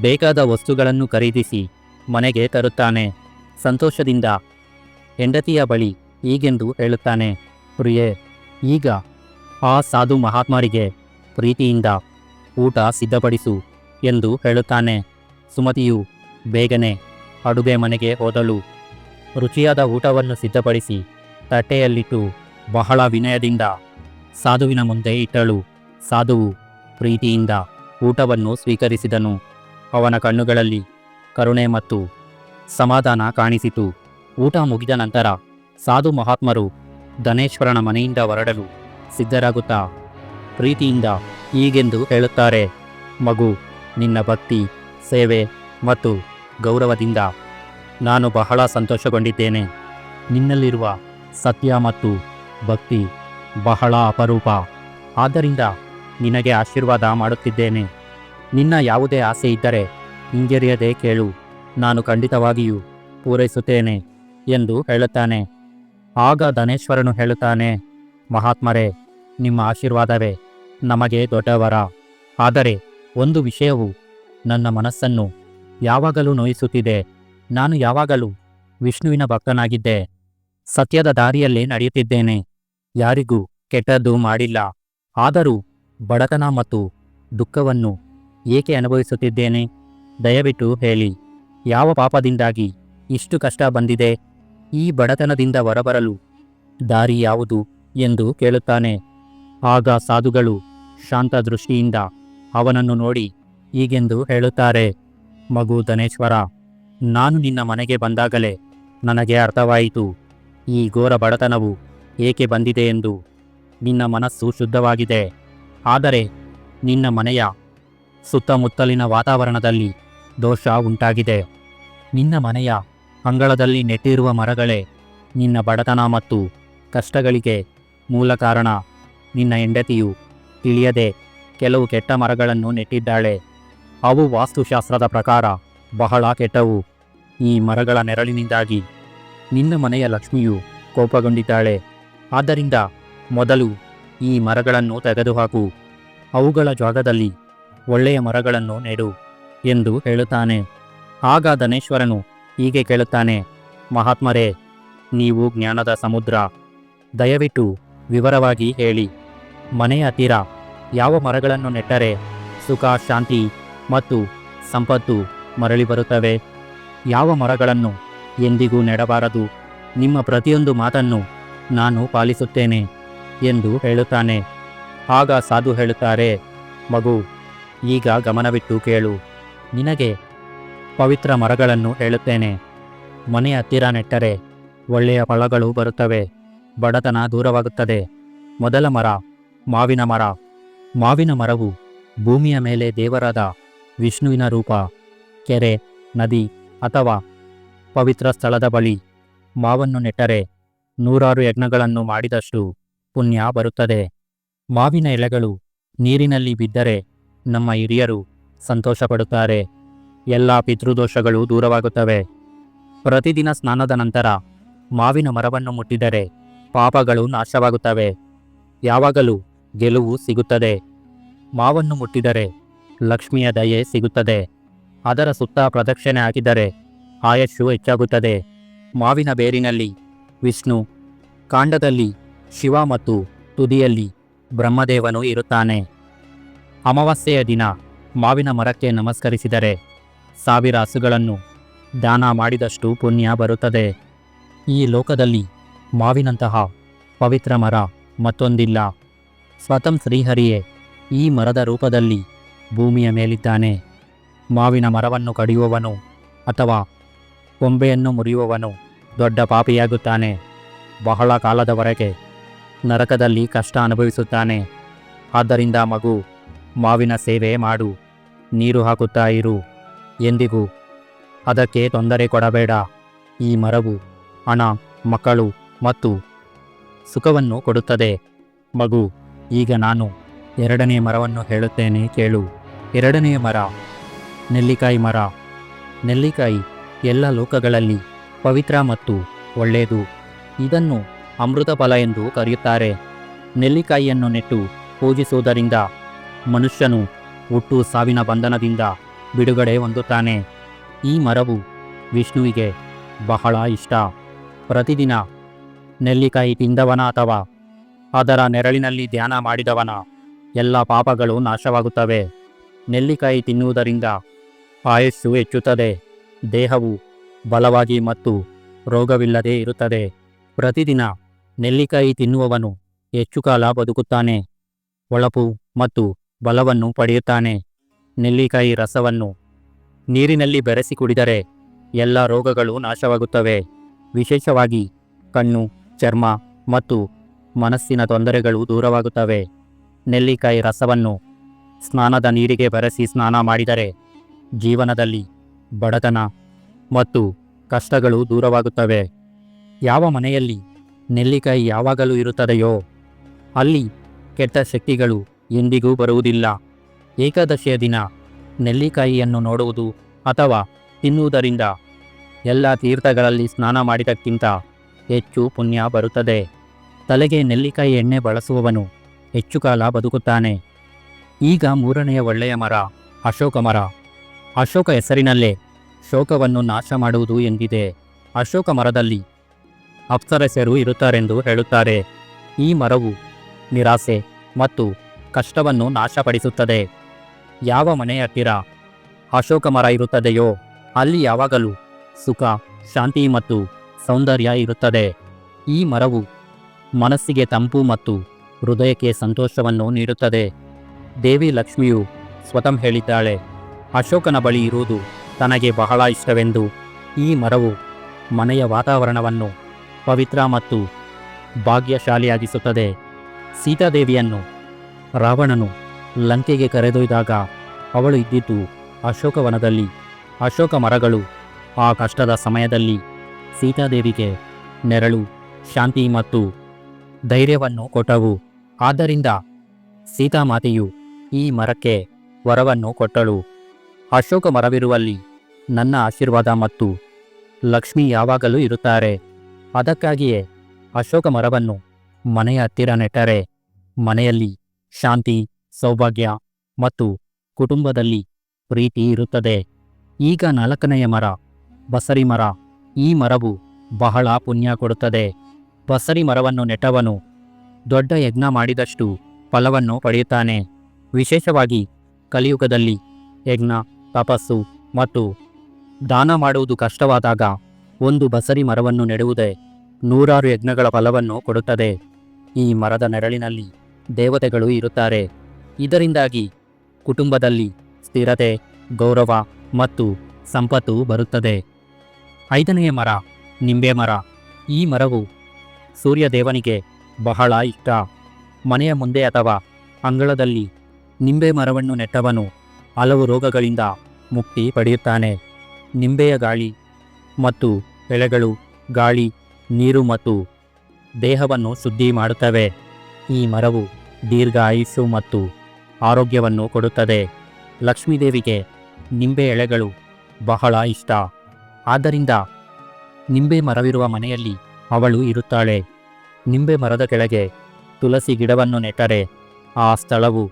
ಬೇಕಾದ ವಸ್ತುಗಳನ್ನು ಖರೀದಿಸಿ ಮನೆಗೆ ತರುತ್ತಾನೆ. ಸಂತೋಷದಿಂದ ಹೆಂಡತಿಯ ಬಳಿ ಹೀಗೆಂದು ಹೇಳುತ್ತಾನೆ, ಪ್ರಿಯೆ, ಈಗ ಆ ಸಾಧು ಮಹಾತ್ಮರಿಗೆ ಪ್ರೀತಿಯಿಂದ ಊಟ ಸಿದ್ಧಪಡಿಸು ಎಂದು ಹೇಳುತ್ತಾನೆ. ಸುಮತಿಯು ಬೇಗನೆ ಅಡುಗೆ ಮನೆಗೆ ಹೋದಳು. ರುಚಿಯಾದ ಊಟವನ್ನು ಸಿದ್ಧಪಡಿಸಿ ತಟ್ಟೆಯಲ್ಲಿಟ್ಟು ಬಹಳ ವಿನಯದಿಂದ ಸಾಧುವಿನ ಮುಂದೆ ಇಟ್ಟಳು. ಸಾಧುವು ಪ್ರೀತಿಯಿಂದ ಊಟವನ್ನು ಸ್ವೀಕರಿಸಿದನು. ಅವನ ಕಣ್ಣುಗಳಲ್ಲಿ ಕರುಣೆ ಮತ್ತು ಸಮಾಧಾನ ಕಾಣಿಸಿತು. ಊಟ ಮುಗಿದ ನಂತರ ಸಾಧು ಮಹಾತ್ಮರು ಧನೇಶ್ವರನ ಮನೆಯಿಂದ ಹೊರಡಲು ಸಿದ್ಧರಾಗುತ್ತಾ ಪ್ರೀತಿಯಿಂದ ಹೀಗೆಂದು ಹೇಳುತ್ತಾರೆ, ಮಗು, ನಿನ್ನ ಭಕ್ತಿ, ಸೇವೆ ಮತ್ತು ಗೌರವದಿಂದ ನಾನು ಬಹಳ ಸಂತೋಷಗೊಂಡಿದ್ದೇನೆ. ನಿನ್ನಲ್ಲಿರುವ ಸತ್ಯ ಮತ್ತು ಭಕ್ತಿ ಬಹಳ ಅಪರೂಪ. ಆದ್ದರಿಂದ ನಿನಗೆ ಆಶೀರ್ವಾದ ಮಾಡುತ್ತಿದ್ದೇನೆ. ನಿನ್ನ ಯಾವುದೇ ಆಸೆ ಇದ್ದರೆ ಹಿಂಜರಿಯದೆ ಕೇಳು. ನಾನು ಖಂಡಿತವಾಗಿಯೂ ಪೂರೈಸುತ್ತೇನೆ. ಎಂದು ಹೇಳುತ್ತಾನೆ. ಆಗ ಧನೇಶ್ವರನು ಹೇಳುತ್ತಾನೆ, ಮಹಾತ್ಮರೇ, ನಿಮ್ಮ ಆಶೀರ್ವಾದವೇ ನಮಗೆ ದೊಡ್ಡವರ. ಆದರೆ ಒಂದು ವಿಷಯವು ನನ್ನ ಮನಸ್ಸನ್ನು ಯಾವಾಗಲೂ ನೋಯಿಸುತ್ತಿದೆ. ನಾನು ಯಾವಾಗಲೂ ವಿಷ್ಣುವಿನ ಭಕ್ತನಾಗಿದ್ದೆ. ಸತ್ಯದ ದಾರಿಯಲ್ಲೇ ನಡೆಯುತ್ತಿದ್ದೇನೆ. ಯಾರಿಗೂ ಕೆಟ್ಟದ್ದು ಮಾಡಿಲ್ಲ. ಆದರೂ ಬಡತನ ಮತ್ತು ದುಃಖವನ್ನು ಏಕೆ ಅನುಭವಿಸುತ್ತಿದ್ದೇನೆ? ದಯವಿಟ್ಟು ಹೇಳಿ, ಯಾವ ಪಾಪದಿಂದಾಗಿ ಇಷ್ಟು ಕಷ್ಟ ಬಂದಿದೆ? ಈ ಬಡತನದಿಂದ ಹೊರಬರಲು ದಾರಿ ಯಾವುದು ಎಂದು ಕೇಳುತ್ತಾನೆ. ಆಗ ಸಾಧುಗಳು ಶಾಂತ ದೃಷ್ಟಿಯಿಂದ ಅವನನ್ನು ನೋಡಿ ಹೀಗೆಂದು ಹೇಳುತ್ತಾರೆ, ಮಗು ಧನೇಶ್ವರ, ನಾನು ನಿನ್ನ ಮನೆಗೆ ಬಂದಾಗಲೇ ನನಗೆ ಅರ್ಥವಾಯಿತು. ಈ ಘೋರ ಬಡತನವು ಏಕೆ ಬಂದಿದೆ ಎಂದು. ನಿನ್ನ ಮನಸ್ಸು ಶುದ್ಧವಾಗಿದೆ. ಆದರೆ ನಿನ್ನ ಮನೆಯ ಸುತ್ತಮುತ್ತಲಿನ ವಾತಾವರಣದಲ್ಲಿ ದೋಷ ಉಂಟಾಗಿದೆ. ನಿನ್ನ ಮನೆಯ ಅಂಗಳದಲ್ಲಿ ನೆಟ್ಟಿರುವ ಮರಗಳೇ, ನಿನ್ನ ಬಡತನ ಮತ್ತು ಕಷ್ಟಗಳಿಗೆ ಮೂಲ ಕಾರಣ. ನಿನ್ನ ಹೆಂಡತಿಯು ತಿಳಿಯದೆ ಕೆಲವು ಕೆಟ್ಟ ಮರಗಳನ್ನು ನೆಟ್ಟಿದ್ದಾಳೆ. ಅವು ವಾಸ್ತುಶಾಸ್ತ್ರದ ಪ್ರಕಾರ ಬಹಳ ಕೆಟ್ಟವು. ಈ ಮರಗಳ ನೆರಳಿನಿಂದಾಗಿ ನಿನ್ನ ಮನೆಯ ಲಕ್ಷ್ಮಿಯು ಕೋಪಗೊಂಡಿದ್ದಾಳೆ. ಆದ್ದರಿಂದ ಮೊದಲು ಈ ಮರಗಳನ್ನು ತೆಗೆದುಹಾಕು. ಅವುಗಳ ಜಾಗದಲ್ಲಿ ಒಳ್ಳೆಯ ಮರಗಳನ್ನು ನೆಡು ಎಂದು ಹೇಳುತ್ತಾನೆ. ಆಗ ಧನೇಶ್ವರನು ಹೀಗೆ ಕೇಳುತ್ತಾನೆ, ಮಹಾತ್ಮರೇ, ನೀವು ಜ್ಞಾನದ ಸಮುದ್ರ. ದಯವಿಟ್ಟು ವಿವರವಾಗಿ ಹೇಳಿ. ಮನೆಯ ಹತ್ತಿರ ಯಾವ ಮರಗಳನ್ನು ನೆಟ್ಟರೆ ಸುಖ, ಶಾಂತಿ ಮತ್ತು ಸಂಪತ್ತು ಮರಳಿ ಬರುತ್ತವೆ? ಯಾವ ಮರಗಳನ್ನು ಎಂದಿಗೂ ನೆಡಬಾರದು? ನಿಮ್ಮ ಪ್ರತಿಯೊಂದು ಮಾತನ್ನು ನಾನು ಪಾಲಿಸುತ್ತೇನೆ ಎಂದು ಹೇಳುತ್ತಾನೆ. ಆಗ ಸಾಧು ಹೇಳುತ್ತಾರೆ, ಮಗು, ಈಗ ಗಮನವಿಟ್ಟು ಕೇಳು. ನಿನಗೆ ಪವಿತ್ರ ಮರಗಳನ್ನು ಹೇಳುತ್ತೇನೆ ಮನೆಯ ಹತ್ತಿರ ನೆಟ್ಟರೆ ಒಳ್ಳೆಯ ಫಲಗಳು ಬರುತ್ತವೆ. ಬಡತನ ದೂರವಾಗುತ್ತದೆ. ಮೊದಲ ಮರ, ಮಾವಿನ ಮರ. ಮಾವಿನ ಮರವು ಭೂಮಿಯ ಮೇಲೆ ದೇವರಾದ ವಿಷ್ಣುವಿನ ರೂಪ, ಕೆರೆ, ನದಿ ಅಥವಾ ಪವಿತ್ರ ಸ್ಥಳದ ಬಳಿ. ಮಾವನ್ನು ನೆಟ್ಟರೆ ನೂರಾರು ಯಜ್ಞಗಳನ್ನು ಮಾಡಿದಷ್ಟು ಪುಣ್ಯ ಬರುತ್ತದೆ. ಮಾವಿನ ಎಲೆಗಳು ನೀರಿನಲ್ಲಿ ಬಿದ್ದರೆ ನಮ್ಮ ಹಿರಿಯರು ಸಂತೋಷಪಡುತ್ತಾರೆ. ಎಲ್ಲ ಪಿತೃದೋಷಗಳು ದೂರವಾಗುತ್ತವೆ. ಪ್ರತಿದಿನ ಸ್ನಾನದ ನಂತರ ಮಾವಿನ ಮರವನ್ನು ಮುಟ್ಟಿದರೆ ಪಾಪಗಳು ನಾಶವಾಗುತ್ತವೆ. ಯಾವಾಗಲೂ ಗೆಲುವು ಸಿಗುತ್ತದೆ. ಮಾವನ್ನು ಮುಟ್ಟಿದರೆ ಲಕ್ಷ್ಮಿಯ ದಯೆ ಸಿಗುತ್ತದೆ. ಅದರ ಸುತ್ತ ಪ್ರದಕ್ಷಿಣೆ ಹಾಕಿದರೆ ಆಯಸ್ಸು ಹೆಚ್ಚಾಗುತ್ತದೆ. ಮಾವಿನ ಬೇರಿನಲ್ಲಿ ವಿಷ್ಣು, ಕಾಂಡದಲ್ಲಿ ಶಿವ ಮತ್ತು ತುದಿಯಲ್ಲಿ ಬ್ರಹ್ಮದೇವನು ಇರುತ್ತಾನೆ. ಅಮಾವಾಸ್ಯೆಯ ದಿನ ಮಾವಿನ ಮರಕ್ಕೆ ನಮಸ್ಕರಿಸಿದರೆ ಸಾವಿರ ಹಸುಗಳನ್ನು ದಾನ ಮಾಡಿದಷ್ಟು ಪುಣ್ಯ ಬರುತ್ತದೆ. ಈ ಲೋಕದಲ್ಲಿ ಮಾವಿನಂತಹ ಪವಿತ್ರ ಮರ ಮತ್ತೊಂದಿಲ್ಲ. ಸ್ವತಂ ಶ್ರೀಹರಿಯೇ, ಈ ಮರದ ರೂಪದಲ್ಲಿ ಭೂಮಿಯ ಮೇಲಿದ್ದಾನೆ. ಮಾವಿನ ಮರವನ್ನು ಕಡಿಯುವವನು ಅಥವಾ ಕೊಂಬೆಯನ್ನು ಮುರಿಯುವವನು ದೊಡ್ಡ ಪಾಪಿಯಾಗುತ್ತಾನೆ. ಬಹಳ ಕಾಲದವರೆಗೆ ನರಕದಲ್ಲಿ ಕಷ್ಟ ಅನುಭವಿಸುತ್ತಾನೆ. ಆದ್ದರಿಂದ ಮಗು ಮಾವಿನ ಸೇವೆ ಮಾಡು, ನೀರು ಹಾಕುತ್ತಾ ಇರು. ಎಂದಿಗೂ? ಅದಕ್ಕೆ ತೊಂದರೆ ಕೊಡಬೇಡ. ಈ ಮರವು ಹಣ, ಮಕ್ಕಳು ಮತ್ತು ಸುಖವನ್ನು ಕೊಡುತ್ತದೆ. ಮಗು, ಈಗ ನಾನು ಎರಡನೇ ಮರವನ್ನು ಹೇಳುತ್ತೇನೆ ಕೇಳು. ಎರಡನೆಯ ಮರ, ನೆಲ್ಲಿಕಾಯಿ ಮರ. ನೆಲ್ಲಿಕಾಯಿ ಎಲ್ಲ ಲೋಕಗಳಲ್ಲಿ ಪವಿತ್ರ ಮತ್ತು ಒಳ್ಳೆಯದು. ಇದನ್ನು ಅಮೃತ ಫಲ ಎಂದು ಕರೆಯುತ್ತಾರೆ. ನೆಲ್ಲಿಕಾಯಿಯನ್ನು ನೆಟ್ಟು ಪೂಜಿಸುವುದರಿಂದ ಮನುಷ್ಯನು ಹುಟ್ಟು ಸಾವಿನ ಬಂಧನದಿಂದ ಬಿಡುಗಡೆ ಹೊಂದುತ್ತಾನೆ ಈ ಮರವು ವಿಷ್ಣುವಿಗೆ ಬಹಳ ಇಷ್ಟ. ಪ್ರತಿದಿನ ನೆಲ್ಲಿಕಾಯಿ ತಿಂದವನ ಅಥವಾ ಅದರ ನೆರಳಿನಲ್ಲಿ ಧ್ಯಾನ ಮಾಡಿದವನ. ಎಲ್ಲ ಪಾಪಗಳು ನಾಶವಾಗುತ್ತವೆ. ನೆಲ್ಲಿಕಾಯಿ ತಿನ್ನುವುದರಿಂದ ಆಯಸ್ಸು ಹೆಚ್ಚುತ್ತದೆ. ದೇಹವು ಬಲವಾಗಿ ಮತ್ತು ರೋಗವಿಲ್ಲದೆ ಇರುತ್ತದೆ. ಪ್ರತಿದಿನ ನೆಲ್ಲಿಕಾಯಿ ತಿನ್ನುವವನು ಹೆಚ್ಚು ಕಾಲ ಬದುಕುತ್ತಾನೆ. ಹೊಳಪು ಮತ್ತು ಬಲವನ್ನು ಪಡೆಯುತ್ತಾನೆ. ನೆಲ್ಲಿಕಾಯಿ ರಸವನ್ನು ನೀರಿನಲ್ಲಿ ಬೆರೆಸಿ ಕುಡಿದರೆ ಎಲ್ಲ ರೋಗಗಳು ನಾಶವಾಗುತ್ತವೆ. ವಿಶೇಷವಾಗಿ ಕಣ್ಣು, ಚರ್ಮ ಮತ್ತು ಮನಸ್ಸಿನ ತೊಂದರೆಗಳು ದೂರವಾಗುತ್ತವೆ. ನೆಲ್ಲಿಕಾಯಿ ರಸವನ್ನು ಸ್ನಾನದ ನೀರಿಗೆ ಬೆರೆಸಿ ಸ್ನಾನ ಮಾಡಿದರೆ ಜೀವನದಲ್ಲಿ ಬಡತನ ಮತ್ತು ಕಷ್ಟಗಳು ದೂರವಾಗುತ್ತವೆ. ಯಾವ ಮನೆಯಲ್ಲಿ ನೆಲ್ಲಿಕಾಯಿ ಯಾವಾಗಲೂ ಇರುತ್ತದೆಯೋ ಅಲ್ಲಿ ಕೆಟ್ಟ ಶಕ್ತಿಗಳು ಎಂದಿಗೂ ಬರುವುದಿಲ್ಲ. ಏಕಾದಶಿಯ ದಿನ. ನೆಲ್ಲಿಕಾಯಿಯನ್ನು ನೋಡುವುದು ಅಥವಾ ತಿನ್ನುವುದರಿಂದ ಎಲ್ಲ ತೀರ್ಥಗಳಲ್ಲಿ ಸ್ನಾನ ಮಾಡಿದಕ್ಕಿಂತ ಹೆಚ್ಚು ಪುಣ್ಯ ಬರುತ್ತದೆ. ತಲೆಗೆ ನೆಲ್ಲಿಕಾಯಿ ಎಣ್ಣೆ ಬಳಸುವವನು ಹೆಚ್ಚು ಕಾಲ ಬದುಕುತ್ತಾನೆ. ಈಗ ಮೂರನೆಯ ಒಳ್ಳೆಯ ಮರ ಅಶೋಕ ಮರ. ಅಶೋಕ ಹೆಸರಿನಲ್ಲೇ ಶೋಕವನ್ನು ನಾಶ ಮಾಡುವುದು ಎಂದಿದೆ. ಅಶೋಕ ಮರದಲ್ಲಿ ಅಪ್ಸರಸರು ಇರುತ್ತಾರೆಂದು ಹೇಳುತ್ತಾರೆ. ಈ ಮರವು ನಿರಾಸೆ ಮತ್ತು ಕಷ್ಟವನ್ನು ನಾಶಪಡಿಸುತ್ತದೆ. ಯಾವ ಮನೆಯ ಹತ್ತಿರ ಅಶೋಕ ಮರ ಇರುತ್ತದೆಯೋ, ಅಲ್ಲಿ ಯಾವಾಗಲೂ ಸುಖ, ಶಾಂತಿ ಮತ್ತು ಸೌಂದರ್ಯ ಇರುತ್ತದೆ. ಈ ಮರವು ಮನಸ್ಸಿಗೆ ತಂಪು ಮತ್ತು ಹೃದಯಕ್ಕೆ ಸಂತೋಷವನ್ನು ನೀಡುತ್ತದೆ. ದೇವಿ ಲಕ್ಷ್ಮಿಯು ಸ್ವತಃ ಹೇಳಿದ್ದಾಳೆ, ಅಶೋಕನ ಬಳಿ ಇರುವುದು ತನಗೆ ಬಹಳ ಇಷ್ಟವೆಂದು. ಈ ಮರವು ಮನೆಯ ವಾತಾವರಣವನ್ನು ಪವಿತ್ರ ಮತ್ತು ಭಾಗ್ಯಶಾಲಿಯಾಗಿಸುತ್ತದೆ. ಸೀತಾದೇವಿಯನ್ನು ರಾವಣನು ಲಂಕೆಗೆ ಕರೆದೊಯ್ದಾಗ ಅವಳು ಇದ್ದಿದ್ದು ಅಶೋಕವನದಲ್ಲಿ. ಅಶೋಕ ಮರಗಳು ಆ ಕಷ್ಟದ ಸಮಯದಲ್ಲಿ ಸೀತಾದೇವಿಗೆ ನೆರಳು, ಶಾಂತಿ ಮತ್ತು ಧೈರ್ಯವನ್ನು ಕೊಟ್ಟವು. ಆದ್ದರಿಂದ ಸೀತಾಮಾತೆಯು ಈ ಮರಕ್ಕೆ ವರವನ್ನು ಕೊಟ್ಟಳು. ಅಶೋಕ ಮರವಿರುವಲ್ಲಿ ನನ್ನ ಆಶೀರ್ವಾದ ಮತ್ತು ಲಕ್ಷ್ಮಿ ಯಾವಾಗಲೂ ಇರುತ್ತಾರೆ. ಅದಕ್ಕಾಗಿಯೇ ಅಶೋಕ ಮರವನ್ನು ಮನೆಯ ಹತ್ತಿರ ನೆಟ್ಟರೆ ಮನೆಯಲ್ಲಿ ಶಾಂತಿ ಸೌಭಾಗ್ಯ ಮತ್ತು ಕುಟುಂಬದಲ್ಲಿ ಪ್ರೀತಿ ಇರುತ್ತದೆ. ಈಗ ನಾಲ್ಕನೆಯ ಮರ, ಬಸರಿ ಮರ. ಈ ಮರವು ಬಹಳ ಪುಣ್ಯ ಕೊಡುತ್ತದೆ. ಬಸರಿ ಮರವನ್ನು ನೆಟ್ಟವನು ದೊಡ್ಡ ಯಜ್ಞ ಮಾಡಿದಷ್ಟು ಫಲವನ್ನು ಪಡೆಯುತ್ತಾನೆ. ವಿಶೇಷವಾಗಿ ಕಲಿಯುಗದಲ್ಲಿ ಯಜ್ಞ, ತಪಸ್ಸು ಮತ್ತು ದಾನ ಮಾಡುವುದು ಕಷ್ಟವಾದಾಗ ಒಂದು ಬಸರಿ ಮರವನ್ನು ನೆಡುವುದೇ ನೂರಾರು ಯಜ್ಞಗಳ ಫಲವನ್ನು ಕೊಡುತ್ತದೆ. ಈ ಮರದ ನೆರಳಿನಲ್ಲಿ ದೇವತೆಗಳು ಇರುತ್ತಾರೆ. ಇದರಿಂದಾಗಿ ಕುಟುಂಬದಲ್ಲಿ ಸ್ಥಿರತೆ, ಗೌರವ ಮತ್ತು ಸಂಪತ್ತು ಬರುತ್ತದೆ. ಐದನೆಯ ಮರ, ನಿಂಬೆ ಮರ. ಈ ಮರವು ಸೂರ್ಯದೇವನಿಗೆ ಬಹಳ ಇಷ್ಟ. ಮನೆಯ ಮುಂದೆ ಅಥವಾ ಅಂಗಳದಲ್ಲಿ ನಿಂಬೆ ಮರವನ್ನು ನೆಟ್ಟವನು ಹಲವು ರೋಗಗಳಿಂದ ಮುಕ್ತಿ ಪಡೆಯುತ್ತಾನೆ. ನಿಂಬೆಯ ಗಾಳಿ ಮತ್ತು ಎಳೆಗಳು ಗಾಳಿ, ನೀರು ಮತ್ತು ದೇಹವನ್ನು ಶುದ್ಧಿ ಮಾಡುತ್ತವೆ. ಈ ಮರವು ದೀರ್ಘ ಆಯುಷ್ಯು ಮತ್ತು ಆರೋಗ್ಯವನ್ನು ಕೊಡುತ್ತದೆ. ಲಕ್ಷ್ಮೀದೇವಿಗೆ ನಿಂಬೆ ಎಳೆಗಳು ಬಹಳ ಇಷ್ಟ. ಆದ್ದರಿಂದ ನಿಂಬೆ ಮರವಿರುವ ಮನೆಯಲ್ಲಿ ಅವಳು ಇರುತ್ತಾಳೆ. ನಿಂಬೆ ಮರದ ಕೆಳಗೆ ತುಳಸಿ ಗಿಡವನ್ನು ನೆಟ್ಟರೆ ಆ ಸ್ಥಳವು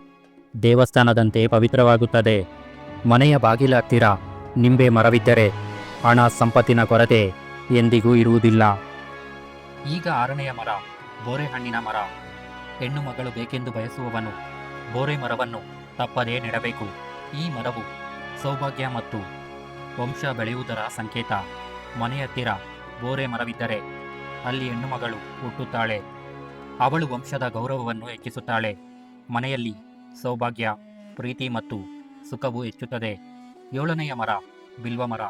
ದೇವಸ್ಥಾನದಂತೆ ಪವಿತ್ರವಾಗುತ್ತದೆ. ಮನೆಯ ಬಾಗಿಲ ಹತ್ತಿರ ನಿಂಬೆ ಮರವಿದ್ದರೆ ಹಣ ಸಂಪತ್ತಿನ ಕೊರತೆ ಎಂದಿಗೂ ಇರುವುದಿಲ್ಲ. ಈಗ ಆರನೆಯ ಮರ ಬೋರೆಹಣ್ಣಿನ ಮರ. ಹೆಣ್ಣು ಮಗಳು ಬೇಕೆಂದು ಬಯಸುವವನು ಬೋರೆ ಮರವನ್ನು ತಪ್ಪದೇ ನೆಡಬೇಕು. ಈ ಮರವು ಸೌಭಾಗ್ಯ ಮತ್ತು ವಂಶ ಬೆಳೆಯುವುದರ ಸಂಕೇತ. ಮನೆಯ ಹತ್ತಿರ ಬೋರೆ ಮರವಿದ್ದರೆ ಅಲ್ಲಿ ಹೆಣ್ಣು ಮಗಳು ಹುಟ್ಟುತ್ತಾಳೆ. ಅವಳು ವಂಶದ ಗೌರವವನ್ನು ಹೆಚ್ಚಿಸುತ್ತಾಳೆ. ಮನೆಯಲ್ಲಿ ಸೌಭಾಗ್ಯ, ಪ್ರೀತಿ ಮತ್ತು ಸುಖವು ಹೆಚ್ಚುತ್ತದೆ. ಏಳನೆಯ ಮರ, ಬಿಲ್ವ ಮರ.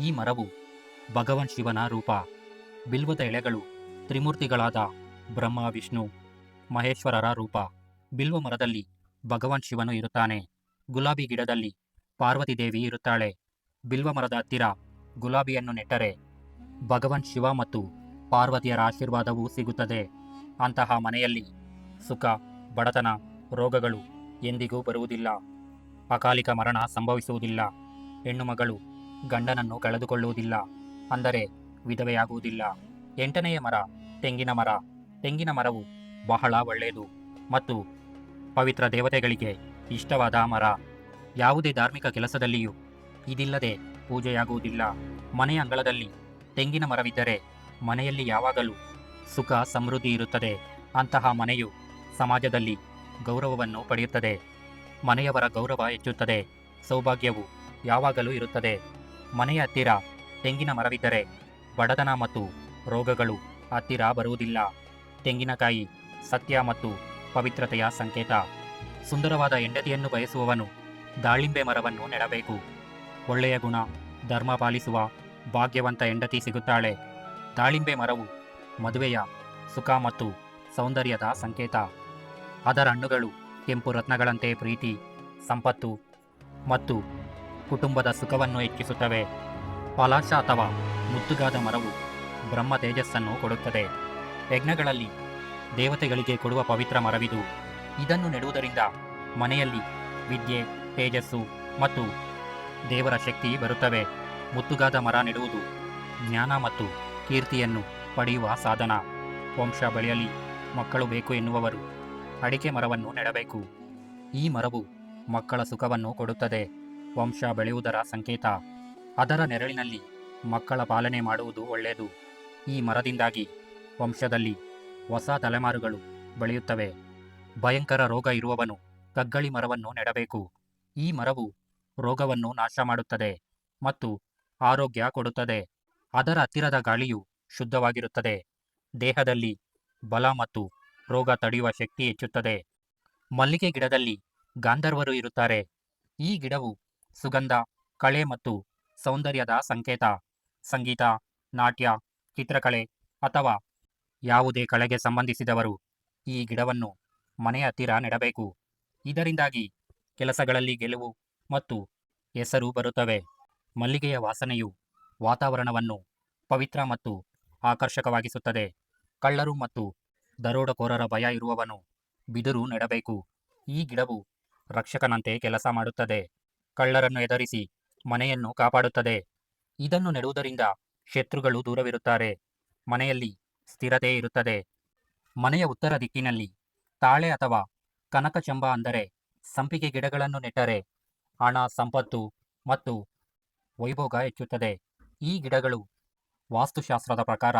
ಈ ಮರವು ಭಗವಾನ್ ಶಿವನ ರೂಪ. ಬಿಲ್ವದ ಎಳೆಗಳು ತ್ರಿಮೂರ್ತಿಗಳಾದ ಬ್ರಹ್ಮ, ವಿಷ್ಣು, ಮಹೇಶ್ವರರ ರೂಪ. ಬಿಲ್ವ ಮರದಲ್ಲಿ ಭಗವಾನ್ ಶಿವನು ಇರುತ್ತಾನೆ. ಗುಲಾಬಿ ಗಿಡದಲ್ಲಿ ಪಾರ್ವತಿ ದೇವಿ ಇರುತ್ತಾಳೆ. ಬಿಲ್ವ ಮರದ ಹತ್ತಿರ ಗುಲಾಬಿಯನ್ನು ನೆಟ್ಟರೆ ಭಗವಾನ್ ಶಿವ ಮತ್ತು ಪಾರ್ವತಿಯರ ಆಶೀರ್ವಾದವೂ ಸಿಗುತ್ತದೆ. ಅಂತಹ ಮನೆಯಲ್ಲಿ ಸುಖ, ಬಡತನ, ರೋಗಗಳು ಎಂದಿಗೂ ಬರುವುದಿಲ್ಲ. ಅಕಾಲಿಕ ಮರಣ ಸಂಭವಿಸುವುದಿಲ್ಲ. ಹೆಣ್ಣುಮಗಳು ಗಂಡನನ್ನು ಕಳೆದುಕೊಳ್ಳುವುದಿಲ್ಲ. ಅಂದರೆ ವಿಧವೆಯಾಗುವುದಿಲ್ಲ. ಎಂಟನೆಯ ಮರ ತೆಂಗಿನ ಮರ. ತೆಂಗಿನ ಮರವು ಬಹಳ ಒಳ್ಳೆಯದು ಮತ್ತು ಪವಿತ್ರ ದೇವತೆಗಳಿಗೆ ಇಷ್ಟವಾದ ಮರ ಯಾವುದೇ ಧಾರ್ಮಿಕ ಕೆಲಸದಲ್ಲಿಯೂ ಇದಿಲ್ಲದೆ ಪೂಜೆಯಾಗುವುದಿಲ್ಲ. ಮನೆಯ ಅಂಗಳದಲ್ಲಿ ತೆಂಗಿನ ಮರವಿದ್ದರೆ ಮನೆಯಲ್ಲಿ ಯಾವಾಗಲೂ ಸುಖ ಸಮೃದ್ಧಿ ಇರುತ್ತದೆ. ಅಂತಹ ಮನೆಯು ಸಮಾಜದಲ್ಲಿ ಗೌರವವನ್ನು ಪಡೆಯುತ್ತದೆ. ಮನೆಯವರ ಗೌರವ ಹೆಚ್ಚುತ್ತದೆ. ಸೌಭಾಗ್ಯವು ಯಾವಾಗಲೂ ಇರುತ್ತದೆ. ಮನೆಯ ಹತ್ತಿರ ತೆಂಗಿನ ಮರವಿದ್ದರೆ ಬಡತನ ಮತ್ತು ರೋಗಗಳು ಹತ್ತಿರ ಬರುವುದಿಲ್ಲ. ತೆಂಗಿನಕಾಯಿ ಸತ್ಯ ಮತ್ತು ಪವಿತ್ರತೆಯ ಸಂಕೇತ. ಸುಂದರವಾದ ಹೆಂಡತಿಯನ್ನು ಬಯಸುವವನು ದಾಳಿಂಬೆ ಮರವನ್ನು ನೆಡಬೇಕು. ಒಳ್ಳೆಯ ಗುಣ, ಧರ್ಮ ಪಾಲಿಸುವ ಭಾಗ್ಯವಂತ ಹೆಂಡತಿ ಸಿಗುತ್ತಾಳೆ. ದಾಳಿಂಬೆ ಮರವು ಮದುವೆಯ ಸುಖ ಮತ್ತು ಸೌಂದರ್ಯದ ಸಂಕೇತ. ಅದರ ಹಣ್ಣುಗಳು ಕೆಂಪು ರತ್ನಗಳಂತೆ ಪ್ರೀತಿ, ಸಂಪತ್ತು ಮತ್ತು ಕುಟುಂಬದ ಸುಖವನ್ನು ಹೆಚ್ಚಿಸುತ್ತವೆ. ಪಲಾಶ ಅಥವಾ ಮುತ್ತುಗಾದ ಮರವು ಬ್ರಹ್ಮ ತೇಜಸ್ಸನ್ನು ಕೊಡುತ್ತದೆ. ಯಜ್ಞಗಳಲ್ಲಿ ದೇವತೆಗಳಿಗೆ ಕೊಡುವ ಪವಿತ್ರ ಮರವಿದು. ಇದನ್ನು ನೆಡುವುದರಿಂದ ಮನೆಯಲ್ಲಿ ವಿದ್ಯೆ, ತೇಜಸ್ಸು ಮತ್ತು ದೇವರ ಶಕ್ತಿ ಬರುತ್ತವೆ. ಮುತ್ತುಗಾದ ಮರ ನೆಡುವುದು ಜ್ಞಾನ ಮತ್ತು ಕೀರ್ತಿಯನ್ನು ಪಡೆಯುವ ಸಾಧನ. ವಂಶ ಬೆಳೆಯಲಿ, ಮಕ್ಕಳು ಬೇಕು ಎನ್ನುವವರು ಅಡಿಕೆ ಮರವನ್ನು ನೆಡಬೇಕು. ಈ ಮರವು ಮಕ್ಕಳ ಸುಖವನ್ನು ಕೊಡುತ್ತದೆ. ವಂಶ ಬೆಳೆಯುವುದರ ಸಂಕೇತ. ಅದರ ನೆರಳಿನಲ್ಲಿ ಮಕ್ಕಳ ಪಾಲನೆ ಮಾಡುವುದು ಒಳ್ಳೆಯದು. ಈ ಮರದಿಂದಾಗಿ ವಂಶದಲ್ಲಿ ಹೊಸ ತಲೆಮಾರುಗಳು ಬೆಳೆಯುತ್ತವೆ. ಭಯಂಕರ ರೋಗ ಇರುವವನು ಕಗ್ಗಳಿ ಮರವನ್ನು ನೆಡಬೇಕು. ಈ ಮರವು ರೋಗವನ್ನು ನಾಶ ಮಾಡುತ್ತದೆ ಮತ್ತು ಆರೋಗ್ಯ ಕೊಡುತ್ತದೆ. ಅದರ ಹತ್ತಿರದ ಗಾಳಿಯು ಶುದ್ಧವಾಗಿರುತ್ತದೆ. ದೇಹದಲ್ಲಿ ಬಲ ಮತ್ತು ರೋಗ ತಡೆಯುವ ಶಕ್ತಿ ಹೆಚ್ಚುತ್ತದೆ. ಮಲ್ಲಿಗೆ ಗಿಡದಲ್ಲಿ ಗಾಂಧರ್ವರು ಇರುತ್ತಾರೆ. ಈ ಗಿಡವು ಸುಗಂಧ, ಕಳೆ ಮತ್ತು ಸೌಂದರ್ಯದ ಸಂಕೇತ, ಸಂಗೀತ, ನಾಟ್ಯ, ಚಿತ್ರಕಲೆ ಅಥವಾ ಯಾವುದೇ ಕಳೆಗೆ ಸಂಬಂಧಿಸಿದವರು ಈ ಗಿಡವನ್ನು ಮನೆಯ ಹತ್ತಿರ ನೆಡಬೇಕು. ಇದರಿಂದಾಗಿ ಕೆಲಸಗಳಲ್ಲಿ ಗೆಲುವು ಮತ್ತು ಹೆಸರು ಬರುತ್ತವೆ. ಮಲ್ಲಿಗೆಯ ವಾಸನೆಯು ವಾತಾವರಣವನ್ನು ಪವಿತ್ರ ಮತ್ತು ಆಕರ್ಷಕವಾಗಿಸುತ್ತದೆ. ಕಳ್ಳರು ಮತ್ತು ದರೋಡಕೋರರ ಭಯ ಇರುವವನು ಬಿದಿರು ನೆಡಬೇಕು. ಈ ಗಿಡವು ರಕ್ಷಕನಂತೆ ಕೆಲಸ ಮಾಡುತ್ತದೆ. ಕಳ್ಳರನ್ನು ಎದುರಿಸಿ ಮನೆಯನ್ನು ಕಾಪಾಡುತ್ತದೆ. ಇದನ್ನು ನೆಡುವುದರಿಂದ ಶತ್ರುಗಳು ದೂರವಿರುತ್ತಾರೆ. ಮನೆಯಲ್ಲಿ ಸ್ಥಿರತೆ ಇರುತ್ತದೆ. ಮನೆಯ ಉತ್ತರ ದಿಕ್ಕಿನಲ್ಲಿ ತಾಳೆ ಅಥವಾ ಕನಕಚಂಬ ಅಂದರೆ ಸಂಪಿಗೆ ಗಿಡಗಳನ್ನು ನೆಟ್ಟರೆ ಹಣ, ಸಂಪತ್ತು ಮತ್ತು ವೈಭೋಗ ಹೆಚ್ಚುತ್ತದೆ. ಈ ಗಿಡಗಳು ವಾಸ್ತುಶಾಸ್ತ್ರದ ಪ್ರಕಾರ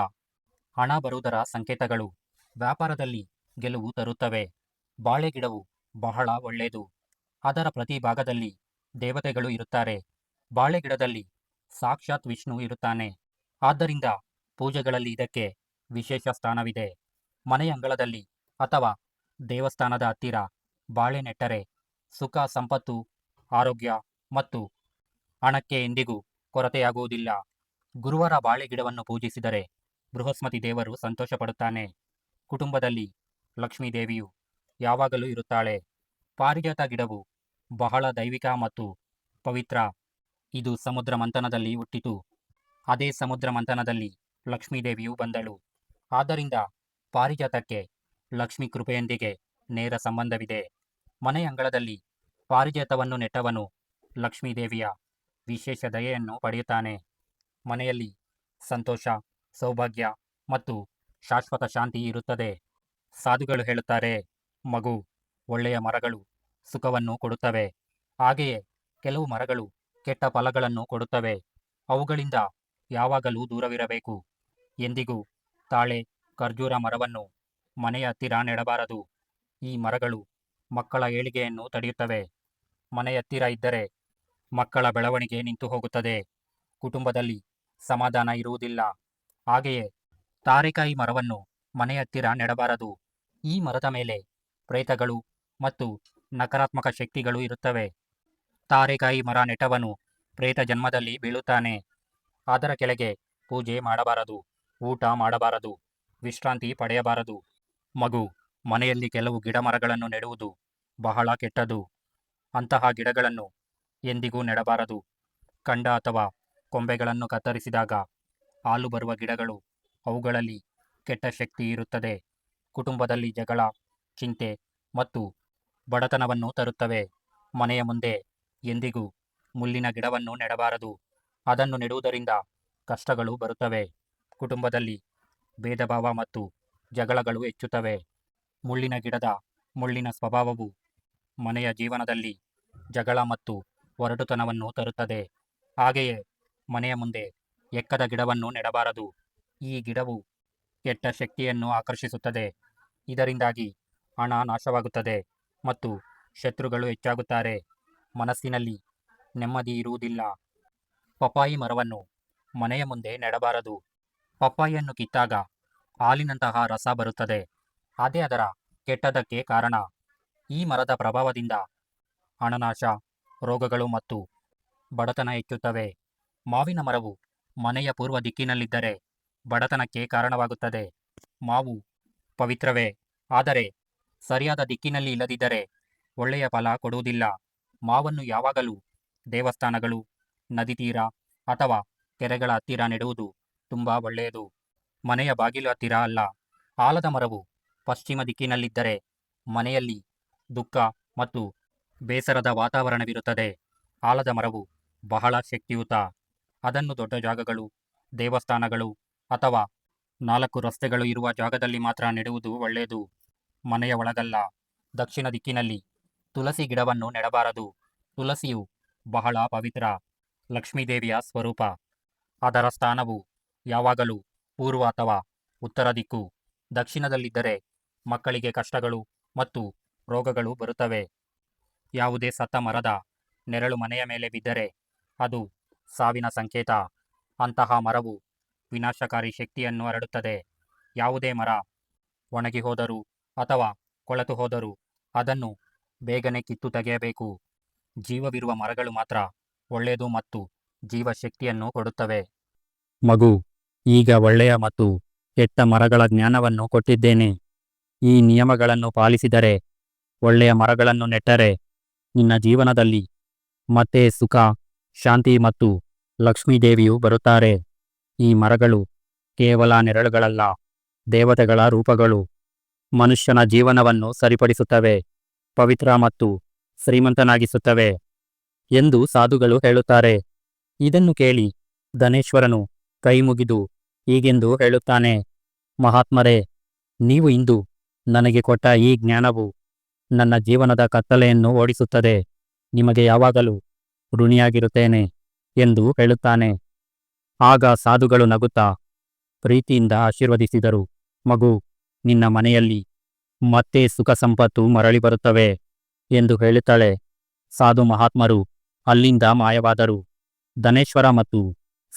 ಹಣ ಬರುವುದರ ಸಂಕೇತಗಳು. ವ್ಯಾಪಾರದಲ್ಲಿ ಗೆಲುವು ತರುತ್ತವೆ. ಬಾಳೆ ಗಿಡವು ಬಹಳ ಒಳ್ಳೆಯದು. ಅದರ ಪ್ರತಿ ಭಾಗದಲ್ಲಿ ದೇವತೆಗಳು ಇರುತ್ತಾರೆ. ಬಾಳೆ ಗಿಡದಲ್ಲಿ ಸಾಕ್ಷಾತ್ ವಿಷ್ಣು ಇರುತ್ತಾನೆ. ಆದ್ದರಿಂದ ಪೂಜೆಗಳಲ್ಲಿ ಇದಕ್ಕೆ ವಿಶೇಷ ಸ್ಥಾನವಿದೆ. ಮನೆಯಂಗಳದಲ್ಲಿ ಅಥವಾ ದೇವಸ್ಥಾನದ ಹತ್ತಿರ ಬಾಳೆ ನೆಟ್ಟರೆ ಸುಖ, ಸಂಪತ್ತು, ಆರೋಗ್ಯ ಮತ್ತು ಹಣಕ್ಕೆ ಎಂದಿಗೂ ಕೊರತೆಯಾಗುವುದಿಲ್ಲ. ಗುರುವಾರ ಬಾಳೆ ಗಿಡವನ್ನು ಪೂಜಿಸಿದರೆ ಬೃಹಸ್ಮತಿ ದೇವರು ಸಂತೋಷಪಡುತ್ತಾನೆ. ಕುಟುಂಬದಲ್ಲಿ ಲಕ್ಷ್ಮೀ ದೇವಿಯು ಯಾವಾಗಲೂ ಇರುತ್ತಾಳೆ. ಪಾರಿಜಾತ ಗಿಡವು ಬಹಳ ದೈವಿಕ ಮತ್ತು ಪವಿತ್ರ. ಇದು ಸಮುದ್ರ ಮಂಥನದಲ್ಲಿ ಹುಟ್ಟಿತು. ಅದೇ ಸಮುದ್ರ ಮಂಥನದಲ್ಲಿ ಲಕ್ಷ್ಮೀದೇವಿಯು ಬಂದಳು. ಆದ್ದರಿಂದ ಪಾರಿಜಾತಕ್ಕೆ ಲಕ್ಷ್ಮಿ ಕೃಪೆಯೊಂದಿಗೆ ನೇರ ಸಂಬಂಧವಿದೆ. ಮನೆಯ ಅಂಗಳದಲ್ಲಿ ಪಾರಿಜಾತವನ್ನು ನೆಟ್ಟವನು ಲಕ್ಷ್ಮೀದೇವಿಯ ವಿಶೇಷ ದಯೆಯನ್ನು ಪಡೆಯುತ್ತಾನೆ. ಮನೆಯಲ್ಲಿ ಸಂತೋಷ, ಸೌಭಾಗ್ಯ ಮತ್ತು ಶಾಶ್ವತ ಶಾಂತಿ ಇರುತ್ತದೆ. ಸಾಧುಗಳು ಹೇಳುತ್ತಾರೆ, ಮಗು, ಒಳ್ಳೆಯ ಮರಗಳು ಸುಖವನ್ನು ಕೊಡುತ್ತವೆ. ಹಾಗೆಯೇ ಕೆಲವು ಮರಗಳು ಕೆಟ್ಟ ಫಲಗಳನ್ನು ಕೊಡುತ್ತವೆ. ಅವುಗಳಿಂದ ಯಾವಾಗಲೂ ದೂರವಿರಬೇಕು. ಎಂದಿಗೂ ತಾಳೆ ಖರ್ಜೂರ ಮರವನ್ನು ಮನೆಯ ಹತ್ತಿರ ನೆಡಬಾರದು. ಈ ಮರಗಳು ಮಕ್ಕಳ ಏಳಿಗೆಯನ್ನು ತಡೆಯುತ್ತವೆ. ಮನೆಯ ಹತ್ತಿರ ಇದ್ದರೆ ಮಕ್ಕಳ ಬೆಳವಣಿಗೆ ನಿಂತು ಹೋಗುತ್ತದೆ. ಕುಟುಂಬದಲ್ಲಿ ಸಮಾಧಾನ ಇರುವುದಿಲ್ಲ. ಹಾಗೆಯೇ ತಾರೆಕಾಯಿ ಮರವನ್ನು ಮನೆಯ ಹತ್ತಿರ ನೆಡಬಾರದು. ಈ ಮರದ ಮೇಲೆ ಪ್ರೇತಗಳು ಮತ್ತು ನಕಾರಾತ್ಮಕ ಶಕ್ತಿಗಳು ಇರುತ್ತವೆ. ತಾರೆಕಾಯಿ ಮರ ನೆಟವನು ಪ್ರೇತ ಜನ್ಮದಲ್ಲಿ ಬೀಳುತ್ತಾನೆ. ಅದರ ಕೆಳಗೆ ಪೂಜೆ ಮಾಡಬಾರದು. ಊಟ ಮಾಡಬಾರದು, ವಿಶ್ರಾಂತಿ ಪಡೆಯಬಾರದು. ಮಗು, ಮನೆಯಲ್ಲಿ ಕೆಲವು ಗಿಡಮರಗಳನ್ನು ನೆಡುವುದು ಬಹಳ ಕೆಟ್ಟದು. ಅಂತಹ ಗಿಡಗಳನ್ನು ಎಂದಿಗೂ ನೆಡಬಾರದು. ಕಂಡ ಅಥವಾ ಕೊಂಬೆಗಳನ್ನು ಕತ್ತರಿಸಿದಾಗ ಹಾಲು ಬರುವ ಗಿಡಗಳು ಅವುಗಳಲ್ಲಿ ಕೆಟ್ಟ ಶಕ್ತಿ ಇರುತ್ತದೆ. ಕುಟುಂಬದಲ್ಲಿ ಜಗಳ, ಚಿಂತೆ ಮತ್ತು ಬಡತನವನ್ನು ತರುತ್ತವೆ. ಮನೆಯ ಮುಂದೆ ಎಂದಿಗೂ ಮುಳ್ಳಿನ ಗಿಡವನ್ನು ನೆಡಬಾರದು. ಅದನ್ನು ನೆಡುವುದರಿಂದ ಕಷ್ಟಗಳು ಬರುತ್ತವೆ. ಕುಟುಂಬದಲ್ಲಿ ಭೇದಭಾವ ಮತ್ತು ಜಗಳಗಳು ಹೆಚ್ಚುತ್ತವೆ. ಮುಳ್ಳಿನ ಗಿಡದ ಮುಳ್ಳಿನ ಸ್ವಭಾವವು ಮನೆಯ ಜೀವನದಲ್ಲಿ ಜಗಳ ಮತ್ತು ಒರಟುತನವನ್ನು ತರುತ್ತದೆ. ಹಾಗೆಯೇ ಮನೆಯ ಮುಂದೆ ಎಕ್ಕದ ಗಿಡವನ್ನು ನೆಡಬಾರದು. ಈ ಗಿಡವು ಕೆಟ್ಟ ಶಕ್ತಿಯನ್ನು ಆಕರ್ಷಿಸುತ್ತದೆ. ಇದರಿಂದಾಗಿ ಹಣ ನಾಶವಾಗುತ್ತದೆ ಮತ್ತು ಶತ್ರುಗಳು ಹೆಚ್ಚಾಗುತ್ತಾರೆ. ಮನಸ್ಸಿನಲ್ಲಿ ನೆಮ್ಮದಿ ಇರುವುದಿಲ್ಲ. ಪಪಾಯಿ ಮರವನ್ನು ಮನೆಯ ಮುಂದೆ ನೆಡಬಾರದು. ಪಪ್ಪಾಯಿಯನ್ನು ಕಿತ್ತಾಗ ಹಾಲಿನಂತಹ ರಸ ಬರುತ್ತದೆ. ಅದೇ ಅದರ ಕೆಟ್ಟದಕ್ಕೆ ಕಾರಣ ಈ ಮರದ ಪ್ರಭಾವದಿಂದ ಅಣನಾಶ ರೋಗಗಳು ಮತ್ತು ಬಡತನ ಹೆಚ್ಚುತ್ತವೆ. ಮಾವಿನ ಮರವು ಮನೆಯ ಪೂರ್ವ ದಿಕ್ಕಿನಲ್ಲಿದ್ದರೆ ಬಡತನಕ್ಕೆ ಕಾರಣವಾಗುತ್ತದೆ. ಮಾವು ಪವಿತ್ರವೇ, ಆದರೆ ಸರಿಯಾದ ದಿಕ್ಕಿನಲ್ಲಿ ಇಲ್ಲದಿದ್ದರೆ ಒಳ್ಳೆಯ ಫಲ ಕೊಡುವುದಿಲ್ಲ. ಮಾವನ್ನು ಯಾವಾಗಲೂ ದೇವಸ್ಥಾನಗಳು, ನದಿ ತೀರ ಅಥವಾ ಕೆರೆಗಳ ಹತ್ತಿರ ನೆಡುವುದು ತುಂಬಾ ಒಳ್ಳೆಯದು. ಮನೆಯ ಬಾಗಿಲು ಹತ್ತಿರ ಅಲ್ಲ. ಆಲದ ಮರವು ಪಶ್ಚಿಮ ದಿಕ್ಕಿನಲ್ಲಿದ್ದರೆ ಮನೆಯಲ್ಲಿ ದುಃಖ ಮತ್ತು ಬೇಸರದ ವಾತಾವರಣವಿರುತ್ತದೆ. ಆಲದ ಮರವು ಬಹಳ ಶಕ್ತಿಯುತ. ಅದನ್ನು ದೊಡ್ಡ ಜಾಗಗಳು, ದೇವಸ್ಥಾನಗಳು ಅಥವಾ ನಾಲ್ಕು ರಸ್ತೆಗಳು ಇರುವ ಜಾಗದಲ್ಲಿ ಮಾತ್ರ ನೆಡುವುದು ಒಳ್ಳೆಯದು. ಮನೆಯ ಒಳಗಲ್ಲ. ದಕ್ಷಿಣ ದಿಕ್ಕಿನಲ್ಲಿ ತುಳಸಿ ಗಿಡವನ್ನು ನೆಡಬಾರದು. ತುಳಸಿಯು ಬಹಳ ಪವಿತ್ರ ಲಕ್ಷ್ಮೀದೇವಿಯ ಸ್ವರೂಪ. ಅದರ ಸ್ಥಾನವು ಯಾವಾಗಲೂ ಪೂರ್ವ ಅಥವಾ ಉತ್ತರ ದಿಕ್ಕು ದಕ್ಷಿಣದಲ್ಲಿದ್ದರೆ ಮಕ್ಕಳಿಗೆ ಕಷ್ಟಗಳು ಮತ್ತು ರೋಗಗಳು ಬರುತ್ತವೆ. ಯಾವುದೇ ಸತ್ತ ಮರದ ನೆರಳು ಮನೆಯ ಮೇಲೆ ಬಿದ್ದರೆ ಅದು ಸಾವಿನ ಸಂಕೇತ. ಅಂತಹ ಮರವು ವಿನಾಶಕಾರಿ ಶಕ್ತಿಯನ್ನು ಹರಡುತ್ತದೆ. ಯಾವುದೇ ಮರ ಒಣಗಿ ಹೋದರೂ ಅಥವಾ ಕೊಳೆತು ಹೋದರೂ ಅದನ್ನು ಬೇಗನೆ ಕಿತ್ತು ತೆಗೆಯಬೇಕು. ಜೀವವಿರುವ ಮರಗಳು ಮಾತ್ರ ಒಳ್ಳೆಯದು ಮತ್ತು ಜೀವಶಕ್ತಿಯನ್ನು ಕೊಡುತ್ತವೆ. ಮಗು ಈಗ ಒಳ್ಳೆಯ ಮತ್ತು ಕೆಟ್ಟ ಮರಗಳ ಜ್ಞಾನವನ್ನು ಕೊಟ್ಟಿದ್ದೇನೆ. ಈ ನಿಯಮಗಳನ್ನು ಪಾಲಿಸಿದರೆ, ಒಳ್ಳೆಯ ಮರಗಳನ್ನು ನೆಟ್ಟರೆ, ನಿನ್ನ ಜೀವನದಲ್ಲಿ ಮತ್ತೆ ಸುಖ, ಶಾಂತಿ ಮತ್ತು ಲಕ್ಷ್ಮೀದೇವಿಯು ಬರುತ್ತಾರೆ. ಈ ಮರಗಳು ಕೇವಲ ನೆರಳುಗಳಲ್ಲ, ದೇವತೆಗಳ ರೂಪಗಳು. ಮನುಷ್ಯನ ಜೀವನವನ್ನು ಸರಿಪಡಿಸುತ್ತವೆ, ಪವಿತ್ರ ಮತ್ತು ಶ್ರೀಮಂತನಾಗಿಸುತ್ತವೆ ಎಂದು ಸಾಧುಗಳು ಹೇಳುತ್ತಾರೆ. ಇದನ್ನು ಕೇಳಿ ಧನೇಶ್ವರನು ಕೈಮುಗಿದು ಹೀಗೆಂದು ಹೇಳುತ್ತಾನೆ, ಮಹಾತ್ಮರೇ, ನೀವು ಇಂದು ನನಗೆ ಕೊಟ್ಟ ಈ ಜ್ಞಾನವು ನನ್ನ ಜೀವನದ ಕತ್ತಲೆಯನ್ನು ಓಡಿಸುತ್ತದೆ. ನಿಮಗೆ ಯಾವಾಗಲೂ ಋಣಿಯಾಗಿರುತ್ತೇನೆ ಎಂದು ಹೇಳುತ್ತಾನೆ. ಆಗ ಸಾಧುಗಳು ನಗುತ್ತಾ ಪ್ರೀತಿಯಿಂದ ಆಶೀರ್ವದಿಸಿದರು, ಮಗು, ನಿನ್ನ ಮನೆಯಲ್ಲಿ ಮತ್ತೆ ಸುಖ ಸಂಪತ್ತು ಮರಳಿ ಬರುತ್ತವೆ ಎಂದು ಹೇಳುತ್ತಾಳೆ. ಸಾಧು ಮಹಾತ್ಮರು ಅಲ್ಲಿಂದ ಮಾಯವಾದರು. ಧನೇಶ್ವರ ಮತ್ತು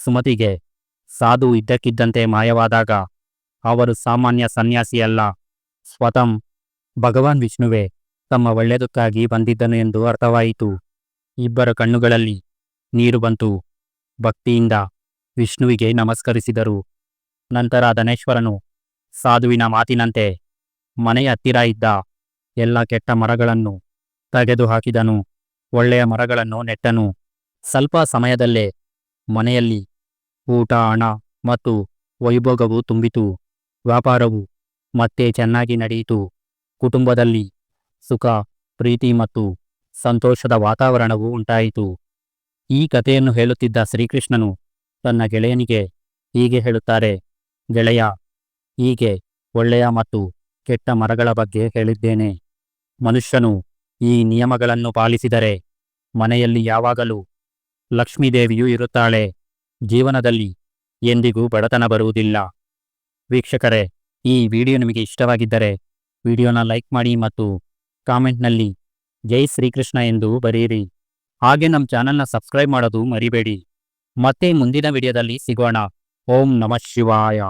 ಸುಮತಿಗೆ ಸಾಧು ಇದ್ದಕ್ಕಿದ್ದಂತೆ ಮಾಯವಾದಾಗ ಅವರು ಸಾಮಾನ್ಯ ಸನ್ಯಾಸಿಯಲ್ಲ. ಸ್ವತಂ. ಭಗವಾನ್ ವಿಷ್ಣುವೇ, ತಮ್ಮ ಒಳ್ಳೆಯದಕ್ಕಾಗಿ ಬಂದಿದ್ದನು ಎಂದು ಅರ್ಥವಾಯಿತು. ಇಬ್ಬರ ಕಣ್ಣುಗಳಲ್ಲಿ ನೀರು ಬಂತು. ಭಕ್ತಿಯಿಂದ ವಿಷ್ಣುವಿಗೆ ನಮಸ್ಕರಿಸಿದರು. ನಂತರ ಧನೇಶ್ವರನು ಸಾಧುವಿನ ಮಾತಿನಂತೆ ಮನೆಯ ಹತ್ತಿರ ಇದ್ದ ಎಲ್ಲ ಕೆಟ್ಟ ಮರಗಳನ್ನು ತೆಗೆದುಹಾಕಿದನು. ಒಳ್ಳೆಯ ಮರಗಳನ್ನು ನೆಟ್ಟನು. ಸ್ವಲ್ಪ ಸಮಯದಲ್ಲೇ ಮನೆಯಲ್ಲಿ ಊಟ, ಹಣ ಮತ್ತು ವೈಭೋಗವು ತುಂಬಿತು. ವ್ಯಾಪಾರವು ಮತ್ತೆ ಚೆನ್ನಾಗಿ ನಡೆಯಿತು. ಕುಟುಂಬದಲ್ಲಿ ಸುಖ, ಪ್ರೀತಿ ಮತ್ತು ಸಂತೋಷದ ವಾತಾವರಣವು ಉಂಟಾಯಿತು. ಈ ಕಥೆಯನ್ನು ಹೇಳುತ್ತಿದ್ದ ಶ್ರೀಕೃಷ್ಣನು ತನ್ನ ಗೆಳೆಯನಿಗೆ ಹೀಗೆ ಹೇಳುತ್ತಾರೆ, ಗೆಳೆಯ, ಹೀಗೆ ಒಳ್ಳೆಯ ಮತ್ತು ಕೆಟ್ಟ ಮರಗಳ ಬಗ್ಗೆ ಹೇಳಿದ್ದೇನೆ. ಮನುಷ್ಯನು ಈ ನಿಯಮಗಳನ್ನು ಪಾಲಿಸಿದರೆ ಮನೆಯಲ್ಲಿ ಯಾವಾಗಲೂ ಲಕ್ಷ್ಮೀದೇವಿಯೂ ಇರುತ್ತಾಳೆ. ಜೀವನದಲ್ಲಿ ಎಂದಿಗೂ ಬಡತನ ಬರುವುದಿಲ್ಲ. ವೀಕ್ಷಕರೇ, ಈ ವಿಡಿಯೋ ನಿಮಗೆ ಇಷ್ಟವಾಗಿದ್ದರೆ ವಿಡಿಯೋನ ಲೈಕ್ ಮಾಡಿ ಮತ್ತು ಕಾಮೆಂಟ್ನಲ್ಲಿ ಜೈ ಶ್ರೀಕೃಷ್ಣ ಎಂದು ಬರೆಯಿರಿ. ಹಾಗೆ ನಮ್ಮ ಚಾನಲ್ನ ಸಬ್ಸ್ಕ್ರೈಬ್ ಮಾಡೋದು ಮರಿಬೇಡಿ. ಮತ್ತೆ ಮುಂದಿನ ವಿಡಿಯೋದಲ್ಲಿ ಸಿಗೋಣ. ಓಂ ನಮಃ ಶಿವಾಯ.